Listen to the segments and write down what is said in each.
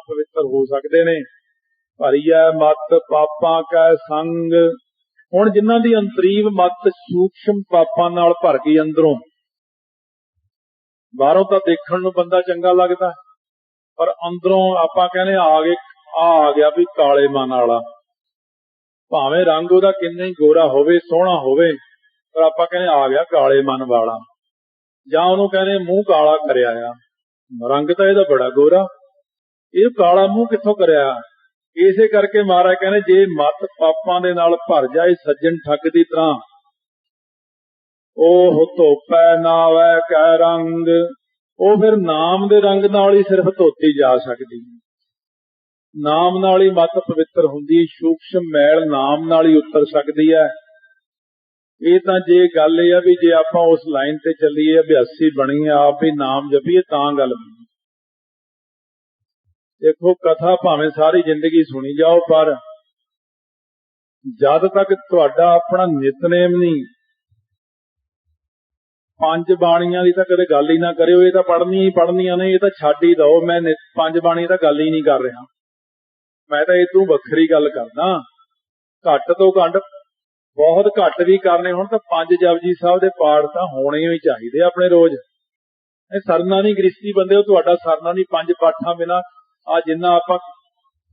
ਪਵਿੱਤਰ ਹੋ ਸਕਦੇ ਨੇ। ਭਰੀਐ ਮਤ, ਪਾਪਾਂ ਕੈ ਸੰਗ। ਹੁਣ ਜਿਨ੍ਹਾਂ ਦੀ ਅੰਤਰੀਵ ਮਤ ਸੂਖਸ਼ਮ ਪਾਪਾਂ ਨਾਲ ਭਰ ਗਈ ਅੰਦਰੋਂ। ਬਾਹਰੋਂ ਤਾਂ ਦੇਖਣ ਨੂੰ ਬੰਦਾ ਚੰਗਾ ਲੱਗਦਾ। ਪਰ ਅੰਦਰੋਂ ਆਪਾਂ ਕਹਿੰਦੇ ਆ ਗਏ, ਆ ਆ ਗਿਆ ਵੀ ਕਾਲੇ ਮਨ ਵਾਲਾ। ਭਾਵੇਂ ਰੰਗ ਉਹਦਾ ਕਿੰਨਾ ਹੀ ਗੋਰਾ ਹੋਵੇ, ਸੋਹਣਾ ਹੋਵੇ, ਪਰ ਆਪਾਂ ਕਹਿੰਦੇ ਆ ਗਿਆ ਕਾਲੇ ਮਨ ਵਾਲਾ। ਜਾਂ ਉਹਨੂੰ ਕਹਿੰਦੇ ਮੂੰਹ ਕਾਲਾ ਕਰਿਆ ਆ। ਰੰਗ ਤਾਂ ਇਹਦਾ ਬੜਾ ਗੋਰਾ। ਇਹ ਕਾਲਾ ਮੂੰਹ ਕਿੱਥੋਂ ਕਰਿਆ? ਇਸੇ ਕਰਕੇ ਮਹਾਰਾਜ ਕਹਿੰਦੇ, ਜੇ ਮਤ ਪਾਪਾਂ ਦੇ ਨਾਲ ਭਰ ਜਾਏ, ਸੱਜਣ ਠੱਗ ਦੀ ਤਰ੍ਹਾਂ। ਉਹ ਧੋਪੈ ਨਾਵੈ ਕੈ ਰੰਗ। ਉਹ ਫਿਰ ਨਾਮ ਦੇ ਰੰਗ ਨਾਲ ਹੀ ਸਿਰਫ ਧੋਤੀ ਜਾ ਸਕਦੀ ਨਾਮ ਨਾਲ ਹੀ ਮਤ ਪਵਿੱਤਰ ਹੁੰਦੀ ਹੈ ਸੂਖਸ਼ਮ ਮੈਲ ਨਾਮ ਨਾਲ ਹੀ ਉਤਰ ਸਕਦੀ ਹੈ। ਇਹ ਤਾਂ ਜੇ ਗੱਲ ਇਹ ਆ ਵੀ ਜੇ ਆਪਾਂ ਉਸ ਲਾਈਨ ਤੇ ਚੱਲੀਏ, ਅਭਿਆਸੀ ਬਣੀਏ ਆਪ ਹੀ ਨਾਮ ਜਪੀਏ, ਤਾਂ ਗੱਲ ਬਣੀ ਦੇਖੋ ਕਥਾ ਭਾਵੇਂ ਸਾਰੀ ਜ਼ਿੰਦਗੀ ਸੁਣੀ ਜਾਓ, ਪਰ ਜਦ ਤੱਕ ਤੁਹਾਡਾ ਆਪਣਾ ਨਿਤਨੇਮ ਨਹੀਂ, ਪੰਜ ਬਾਣੀਆਂ ਦੀ ਤਾਂ ਕਦੇ ਗੱਲ ਹੀ ਨਾ ਕਰਿਓ, ਇਹ ਤਾਂ ਪੜਨੀ ਹੀ ਪੜਨੀਆਂ ਨੇ, ਇਹ ਤਾਂ ਛੱਡ ਹੀ ਦਓ, ਮੈਂ ਪੰਜ ਬਾਣੀ ਤਾਂ ਗੱਲ ਹੀ ਨਹੀਂ ਕਰ ਰਿਹਾ। ਮੈਂ ਤਾਂ ਇਹ ਤੋਂ ਵੱਖਰੀ ਗੱਲ ਕਰਦਾ, ਘੱਟ ਤੋਂ ਘੱਟ, ਬਹੁਤ ਘੱਟ ਵੀ ਕਰਨੇ ਹੁਣ ਤਾਂ ਪੰਜ ਜਪਜੀ ਸਾਹਿਬ ਦੇ ਪਾਠ ਤਾਂ ਹੋਣੇ ਹੀ ਚਾਹੀਦੇ ਆਪਣੇ ਰੋਜ਼। ਇਹ ਸਰਨਾ ਨਹੀਂ ਗ੍ਰਸਤੀ ਬੰਦੇ, ਉਹ ਤੁਹਾਡਾ ਸਰਨਾ ਨਹੀਂ, ਪੰਜ ਪਾਠਾਂ ਬਿਨਾ ਆ ਜਿੰਨਾ ਆਪਾਂ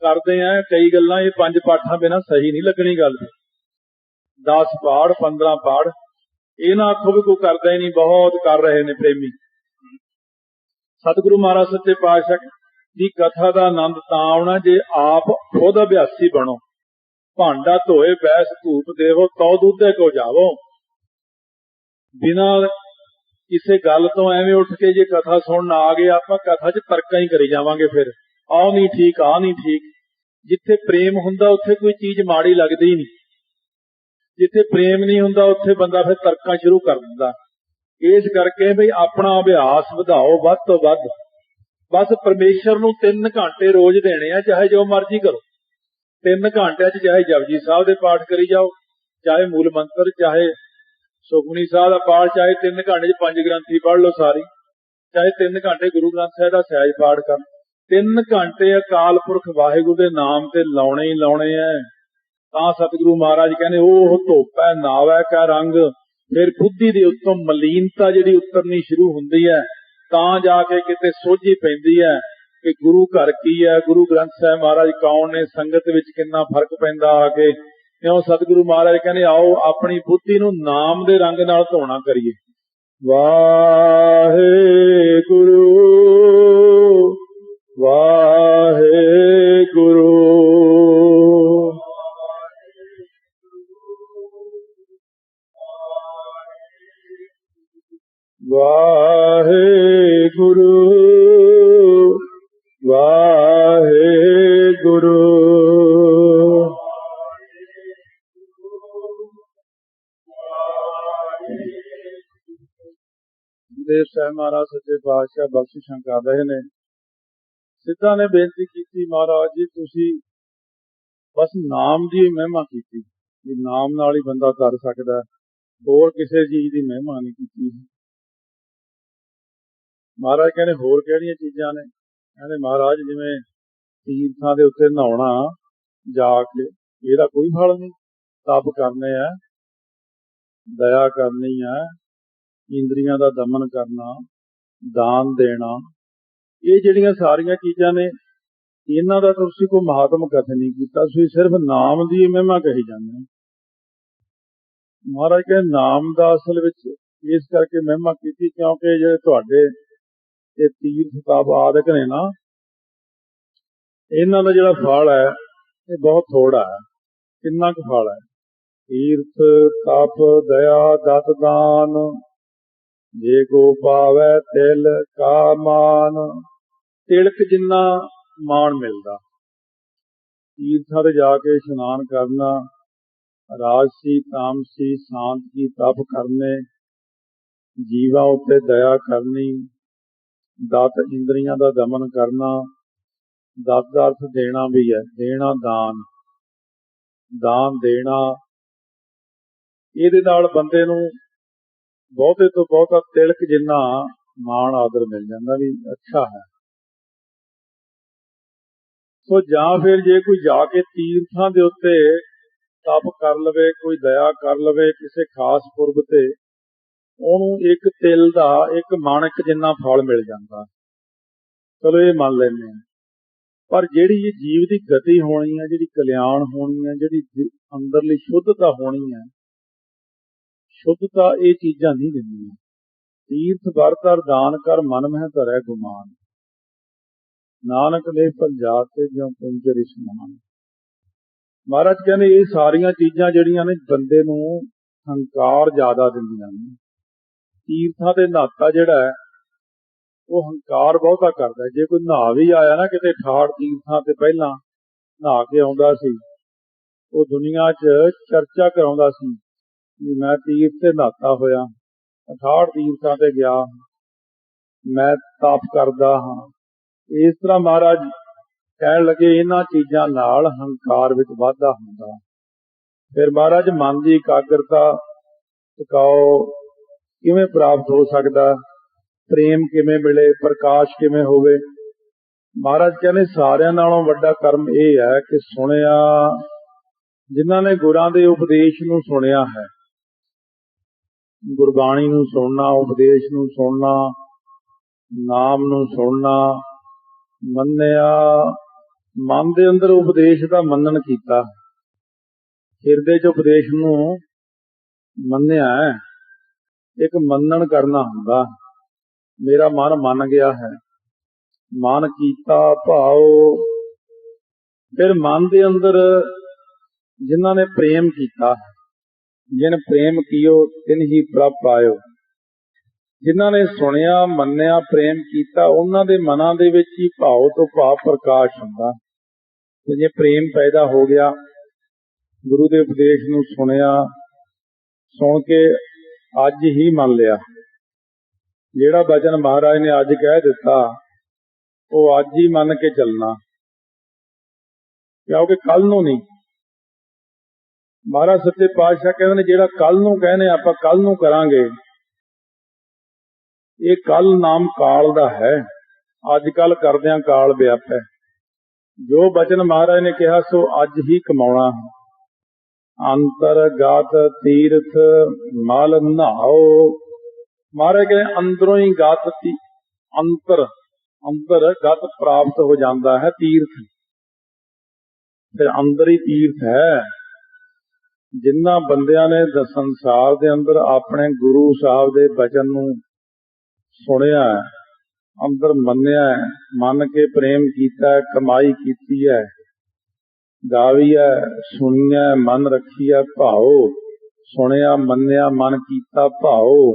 ਕਰਦੇ ਆ, ਕਈ ਗੱਲਾਂ ਇਹ ਪੰਜ ਪਾਠਾਂ ਬਿਨਾ ਸਹੀ ਨਹੀਂ ਲੱਗਣੀ ਗੱਲ 10 ਪਾੜ 15 ਪਾਠ, ਇਹ ਨਾ ਆਖੋ ਵੀ ਕੋਈ ਕਰਦਾ ਹੀ ਨਹੀਂ, ਬਹੁਤ ਕਰ ਰਹੇ ਨੇ ਪ੍ਰੇਮੀ। ਸਤਿਗੁਰੂ ਮਹਾਰਾਜ, ਸੱਚੇ ਪਾਤਸ਼ਾਹ ਦੀ ਕਥਾ ਦਾ ਆਨੰਦ ਤਾਂ ਆਉਣਾ ਜੇ ਆਪ ਖੁਦ ਅਭਿਆਸੀ ਬਣੋ। ਭਾਂਡਾ ਧੋਏ ਬੈਸ ਧੂਪ ਦੇਵੋ, ਤਉ ਦੁੱਧੇ ਕੋ ਜਾਵੋ। ਬਿਨਾ ਕਿਸੇ ਗੱਲ ਤੋਂ ਐਵੇਂ ਉੱਠ ਕੇ ਜੇ ਕਥਾ ਸੁਣਨ ਆ ਗਏ, ਆਪਾਂ ਕਥਾ 'ਚ ਤਰਕਾਂ ਹੀ ਕਰੀ ਜਾਵਾਂਗੇ ਫਿਰ। ਆਹ ਨਹੀਂ ਠੀਕ ਆ ਨਹੀਂ ਠੀਕ। ਜਿੱਥੇ ਪ੍ਰੇਮ ਹੁੰਦਾ, ਉੱਥੇ ਕੋਈ ਚੀਜ਼ ਮਾੜੀ ਲੱਗਦੀ ਨਹੀਂ। ਜਿੱਥੇ ਪ੍ਰੇਮ ਨਹੀਂ ਹੁੰਦਾ, ਉੱਥੇ ਬੰਦਾ ਫਿਰ ਤਰਕਾਂ ਸ਼ੁਰੂ ਕਰ ਦਿੰਦਾ। ਇਸ ਕਰਕੇ ਵੀ ਆਪਣਾ ਅਭਿਆਸ ਵਧਾਓ ਵੱਧ ਤੋਂ ਵੱਧ। ਬਸ ਪਰਮੇਸ਼ਰ ਨੂੰ 3 ਘੰਟੇ ਰੋਜ਼ ਦੇਣੇ ਆ, ਚਾਹੇ ਜੋ ਮਰਜ਼ੀ ਕਰੋ। 3 ਘੰਟਿਆਂ 'ਚ ਚਾਹੇ ਜਪਜੀ ਸਾਹਿਬ ਦੇ ਪਾਠ ਕਰੀ ਜਾਓ, ਚਾਹੇ ਮੂਲ ਮੰਤਰ, ਚਾਹੇ ਸੁਖਮਨੀ ਸਾਹਿਬ ਦਾ ਪਾਠ, ਚਾਹੇ 3 ਘੰਟੇ 'ਚ ਪੰਜ ਗ੍ਰੰਥੀ ਪੜ੍ਹ ਲਓ ਸਾਰੀ। ਚਾਹੇ 3 ਘੰਟੇ ਗੁਰੂ ਗ੍ਰੰਥ ਸਾਹਿਬ ਦਾ ਸਹਿਜ ਪਾਠ ਕਰ ਤਿੰਨ ਘੰਟੇ ਅਕਾਲ ਪੁਰਖ ਵਾਹਿਗੁਰੂ ਦੇ ਨਾਮ ਤੇ ਲਾਉਣੇ ਹੀ ਲਾਉਣੇ ਐ। ਤਾਂ ਸਤਿਗੁਰੂ ਮਹਾਰਾਜ ਕਹਿੰਦੇ ਉਹ ਧੋਪੈ ਨਾਵੈ ਕਾ ਰੰਗ। ਫਿਰ ਬੁੱਧੀ ਦੇ ਉੱਤੋਂ ਮਲੀਨਤਾ ਜਿਹੜੀ ਉਤਰਨੀ ਸ਼ੁਰੂ ਹੁੰਦੀ ਹੈ ਤਾਂ ਜਾ ਕੇ ਕਿਤੇ ਸੋਝੀ ਪੈਂਦੀ ਹੈ ਕਿ ਗੁਰੂ ਘਰ ਕੀ ਹੈ ਗੁਰੂ ਗ੍ਰੰਥ ਸਾਹਿਬ ਮਹਾਰਾਜ ਕੌਣ ਨੇ, ਸੰਗਤ ਵਿੱਚ ਕਿੰਨਾ ਫ਼ਰਕ ਪੈਂਦਾ ਆ ਕੇ। ਕਿਉਂ ਸਤਿਗੁਰੂ ਮਹਾਰਾਜ ਕਹਿੰਦੇ, ਆਓ ਆਪਣੀ ਬੁੱਧੀ ਨੂੰ ਨਾਮ ਦੇ ਰੰਗ ਨਾਲ ਧੋਣਾ ਕਰੀਏ। ਵਾਹਿਗੁਰੂ ਵਾਹਿਗੁਰੂ। ਵਾਹਿਗੁਰੂ ਵਾਹਿਗੁਰੂ। ਦੇਵ ਸਾਹਿਬ ਮਹਾਰਾਜ ਸੱਚੇ ਪਾਤਸ਼ਾਹ ਬਖਸ਼ਿਸ਼ਾਂ ਕਰ ਰਹੇ ਨੇ। ਸਿੱਧਾ ਨੇ ਬੇਨਤੀ ਕੀਤੀ ਮਹਾਰਾਜ ਜੀ, ਤੁਸੀਂ ਬਸ ਨਾਮ ਦੀ ਮਹਿਮਾ ਕੀਤੀ ਕਿ ਨਾਮ ਨਾਲ ਹੀ ਬੰਦਾ ਕਰ ਸਕਦਾ ਹੋਰ ਕਿਸੇ ਚੀਜ਼ ਦੀ ਮਹਿਮਾ ਨਹੀਂ ਕੀਤੀ। ਮਹਾਰਾਜ ਕਹਿੰਦੇ ਹੋਰ ਕਿਹੜੀਆਂ ਚੀਜ਼ਾਂ ਨੇ? ਕਹਿੰਦੇ ਮਹਾਰਾਜ, ਜਿਵੇਂ ਤੀਰਥਾਂ ਦੇ ਉੱਤੇ ਨਹਾਉਣਾ, ਜਾ ਕੇ ਇਹਦਾ ਕੋਈ ਫਲ ਨਹੀਂ। ਤਪ ਕਰਨੇ ਆ, ਦਇਆ ਕਰਨੀ ਆ, ਇੰਦਰੀਆਂ ਦਾ ਦਮਨ ਕਰਨਾ, ਦਾਨ ਦੇਣਾ। ਇਹ ਜਿਹੜੀਆਂ ਸਾਰੀਆਂ ਚੀਜ਼ਾਂ ਨੇ, ਇਹਨਾਂ ਦਾ ਤੁਸੀਂ ਕੋਈ ਮਹਾਤਮ ਕਥਨ ਨਹੀਂ ਕੀਤਾ, ਤੁਸੀਂ ਸਿਰਫ ਨਾਮ ਦੀ ਮਹਿਮਾ ਕਹੀ ਜਾਂਦੇ ਹੋ। ਮਹਾਰਾਜ ਕਹਿੰਦੇ, ਨਾਮ ਦਾ ਅਸਲ ਵਿੱਚ ਇਸ ਕਰਕੇ ਮਹਿਮਾ ਕੀਤੀ ਕਿਉਂਕਿ ਜਿਹੜੇ ਤੁਹਾਡੇ ਇਹ ਤੀਰਥ ਤਪ ਆਦਿਕ ਨੇ ਨਾ, ਇਹਨਾਂ ਦਾ ਜਿਹੜਾ ਫਲ ਹੈ, ਇਹ ਬਹੁਤ ਥੋੜਾ ਹੈ, ਕਿੰਨਾ ਕੁ ਫਲ ਹੈ। ਤੀਰਥ ਤਪ, ਦਇਆ, ਦਤ ਦਾਨ, ਜੇ ਕੋ ਪਾਵੈ ਤਿਲ ਕਾ ਮਾਨ। ਤਿਲਕ ਜਿੰਨਾ ਮਾਣ ਮਿਲਦਾ। ਤੀਰਥਾਂ ਤੇ ਜਾ ਕੇ ਇਸ਼ਨਾਨ ਕਰਨਾ, ਰਾਜਸੀ, ਤਾਮਸੀ ਸ਼ਾਂਤ ਕੀ ਤਪ ਕਰਨੇ, ਜੀਵਾਂ ਉੱਤੇ ਦਇਆ ਕਰਨੀ, ਦਤ ਇੰਦਰੀਆਂ ਦਾ ਦਮਨ ਕਰਨਾ, ਦਤ ਦਾ ਅਰਥ ਦੇਣਾ ਵੀ ਹੈ, ਦੇਣਾ ਦਾਨ ਦਾਨ ਦੇਣਾ। ਇਹਦੇ ਨਾਲ ਬੰਦੇ ਨੂੰ ਬਹੁਤੇ ਤੋਂ ਬਹੁਤਾ ਤਿਲਕ ਜਿੰਨਾ ਮਾਣ, ਆਦਰ ਮਿਲ ਜਾਂਦਾ ਵੀ ਅੱਛਾ ਹੈ। ਸੋ ਜਾਂ ਫਿਰ ਜੇ ਕੋਈ ਜਾ ਕੇ ਤੀਰਥਾਂ ਦੇ ਉੱਤੇ ਤਪ ਕਰ ਲਵੇ, ਕੋਈ ਦਇਆ ਕਰ ਲਵੇ, ਕਿਸੇ ਖਾਸ ਪੁਰਬ ਤੇ, ਉਹਨੂੰ ਇੱਕ ਤਿਲ ਦਾ, ਇੱਕ ਮਾਣਕ ਜਿੰਨਾ ਫਲ ਮਿਲ ਜਾਂਦਾ। ਚਲੋ ਇਹ ਮੰਨ ਲੈਂਦੇ ਹਾਂ। ਪਰ ਜਿਹੜੀ ਇਹ ਜੀਵ ਦੀ ਗਤੀ ਹੋਣੀ ਹੈ, ਜਿਹੜੀ ਕਲਿਆਣ ਹੋਣੀ ਹੈ, ਜਿਹੜੀ ਅੰਦਰਲੀ ਸ਼ੁੱਧਤਾ ਹੋਣੀ ਹੈ, ਸ਼ੁੱਧਤਾ ਇਹ ਚੀਜ਼ਾਂ ਨਹੀਂ ਦਿੰਦੀਆਂ। ਤੀਰਥ ਵਰਤਰ ਦਾਨ ਕਰ ਮਨ ਮਹਿ ਧਰੈ ਗੁਮਾਨ। ਨਾਨਕ ਦੇ ਪੰਜਾਬ ਤੇ ਜਿਉ ਪੁੰਜਰ ਇਸਮਾਨ ਮਹਾਰਾਜ ਕਹਿੰਦੇ, ਇਹ ਸਾਰੀਆਂ ਚੀਜ਼ਾਂ ਜਿਹੜੀਆਂ ਨੇ ਬੰਦੇ ਨੂੰ ਹੰਕਾਰ ਜ਼ਿਆਦਾ ਦਿੰਦੀਆਂ ਨੇ। ਤੀਰਥਾਂ ਤੇ ਨਾਤਾ ਜਿਹੜਾ ਹੈ, ਉਹ ਹੰਕਾਰ ਬਹੁਤਾ ਕਰਦਾ ਜੇ ਕੋਈ ਨਹਾ ਵੀ ਆਇਆ ਨਾ ਕਿਤੇ ਠਾੜ ਤੀਰਥਾਂ ਤੇ ਪਹਿਲਾਂ ਨਹਾ ਕੇ ਆਉਂਦਾ ਸੀ, ਉਹ ਦੁਨੀਆ 'ਚ ਚਰਚਾ ਕਰਾਉਂਦਾ ਸੀ ਵੀ ਮੈਂ ਤੀਰਥ ਤੇ ਨਹਾਤਾ ਹੋਇਆ ਠਾੜ ਤੀਰਥਾਂ ਤੇ ਗਿਆ, ਮੈਂ ਤਪ ਕਰਦਾ ਹਾਂ। ਇਸ ਤਰ੍ਹਾਂ ਮਹਾਰਾਜ ਕਹਿਣ ਲੱਗੇ, ਇਹਨਾਂ ਚੀਜ਼ਾਂ ਨਾਲ ਹੰਕਾਰ ਵਿੱਚ ਵਾਧਾ ਹੁੰਦਾ ਫਿਰ ਮਹਾਰਾਜ ਮਨ ਦੀ ਇਕਾਗਰਤਾ ਟਿਕਾਓ, ਕਿਵੇਂ ਪ੍ਰਾਪਤ ਹੋ ਸਕਦਾ? ਪ੍ਰੇਮ ਕਿਵੇਂ ਮਿਲੇ? ਪ੍ਰਕਾਸ਼ ਕਿਵੇਂ ਹੋਵੇ? ਮਹਾਰਾਜ ਕਹਿੰਦੇ, ਸਾਰਿਆਂ ਨਾਲੋਂ ਵੱਡਾ ਕਰਮ ਇਹ ਹੈ ਕਿ ਸੁਣਿਆ, ਜਿਨ੍ਹਾਂ ਨੇ ਗੁਰਾਂ ਦੇ ਉਪਦੇਸ਼ ਨੂੰ ਸੁਣਿਆ ਹੈ। ਗੁਰਬਾਣੀ ਨੂੰ ਸੁਣਨਾ, ਉਪਦੇਸ਼ ਨੂੰ ਸੁਣਨਾ, ਨਾਮ ਨੂੰ ਸੁਣਨਾ ਮੰਨਿਆ, ਮਨ ਦੇ ਅੰਦਰ ਉਪਦੇਸ਼ ਦਾ ਮੰਨਣ ਕੀਤਾ। ਹਿਰਦੇ 'ਚ ਉਪਦੇਸ਼ ਨੂੰ ਮੰਨਿਆ ਹੈ। ਇੱਕ ਮੰਨਣ ਕਰਨਾ ਹੁੰਦਾ। ਮੇਰਾ ਮਨ ਮੰਨ ਗਿਆ ਹੈ। ਮਨ ਕੀਤਾ ਭਾਉ। ਫਿਰ ਮਨ ਦੇ ਅੰਦਰ ਜਿਨ੍ਹਾਂ ਨੇ ਪ੍ਰੇਮ ਕੀਤਾ, ਜਿਨ ਪ੍ਰੇਮ ਕੀਓ, ਤਿਨ ਹੀ ਪ੍ਰਭ ਆਇਓ ਜਿਨ੍ਹਾਂ ਨੇ ਸੁਣਿਆ, ਮੰਨਿਆ, ਪ੍ਰੇਮ ਕੀਤਾ, ਉਹਨਾਂ ਦੇ ਮਨਾਂ ਦੇ ਵਿੱਚ ਹੀ ਭਾਉ ਤੋਂ ਭਾਵ ਪ੍ਰਕਾਸ਼ ਹੁੰਦਾ। ਤੇ ਜੇ ਪ੍ਰੇਮ ਪੈਦਾ ਹੋ ਗਿਆ, ਗੁਰੂ ਦੇ ਉਪਦੇਸ਼ ਨੂੰ ਸੁਣਿਆ, ਸੁਣ ਕੇ ਅੱਜ ਹੀ ਮੰਨ ਲਿਆ। ਜਿਹੜਾ ਬਚਨ ਮਹਾਰਾਜ ਨੇ ਅੱਜ ਕਹਿ ਦਿੱਤਾ, ਉਹ ਅੱਜ ਹੀ ਮੰਨ ਕੇ ਚੱਲਣਾ। ਕਿਉਂਕਿ ਕੱਲ ਨੂੰ ਨਹੀਂ। ਮਹਾਰਾਜ ਸੱਚੇ ਪਾਤਸ਼ਾਹ ਕਹਿੰਦੇ ਨੇ, ਜਿਹੜਾ ਕੱਲ ਨੂੰ ਕਹਿੰਦੇ, ਆਪਾਂ ਕੱਲ ਨੂੰ ਕਰਾਂਗੇ। ਇਹ ਕੱਲ ਨਾਮ ਕਾਲ ਦਾ ਹੈ। ਅੱਜ ਕੱਲ ਕਰਦਿਆਂ ਕਾਲ ਵਿਆਪੈ ਜੋ ਬਚਨ ਮਹਾਰਾਜ ਨੇ ਕਿਹਾ, ਸੋ ਅੱਜ ਹੀ ਕਮਾਉਣਾ ਹੈ। ਅੰਤਰਗਤ ਤੀਰਥ ਮਲ ਨਹਾਓ ਮਹਾਰਾਜ ਕਹਿੰਦੇ, ਅੰਦਰੋਂ ਹੀ ਗਤ ਤੀ, ਅੰਤਰ ਅੰਦਰ ਗਤ ਪ੍ਰਾਪਤ ਹੋ ਜਾਂਦਾ ਹੈ ਤੀਰਥ। ਫਿਰ ਅੰਦਰ ਹੀ ਤੀਰਥ ਹੈ। ਜਿਨ੍ਹਾਂ ਬੰਦਿਆਂ ਨੇ ਸੰਸਾਰ ਦੇ ਅੰਦਰ ਆਪਣੇ ਗੁਰੂ ਸਾਹਿਬ ਦੇ ਬਚਨ ਨੂੰ ਸੁਣਿਆ ਅੰਦਰ ਮੰਨਿਆ ਮੰਨ ਕੇ ਪ੍ਰੇਮ ਕੀਤਾ ਕਮਾਈ ਕੀਤੀ ਹੈ, ਗਾਵੀ ਹੈ, ਸੁਣੀ ਮਨ ਰੱਖੀ ਹੈ, ਭਾਉ, ਸੁਣਿਆ, ਮੰਨਿਆ, ਮਨ ਕੀਤਾ, ਭਾਉ।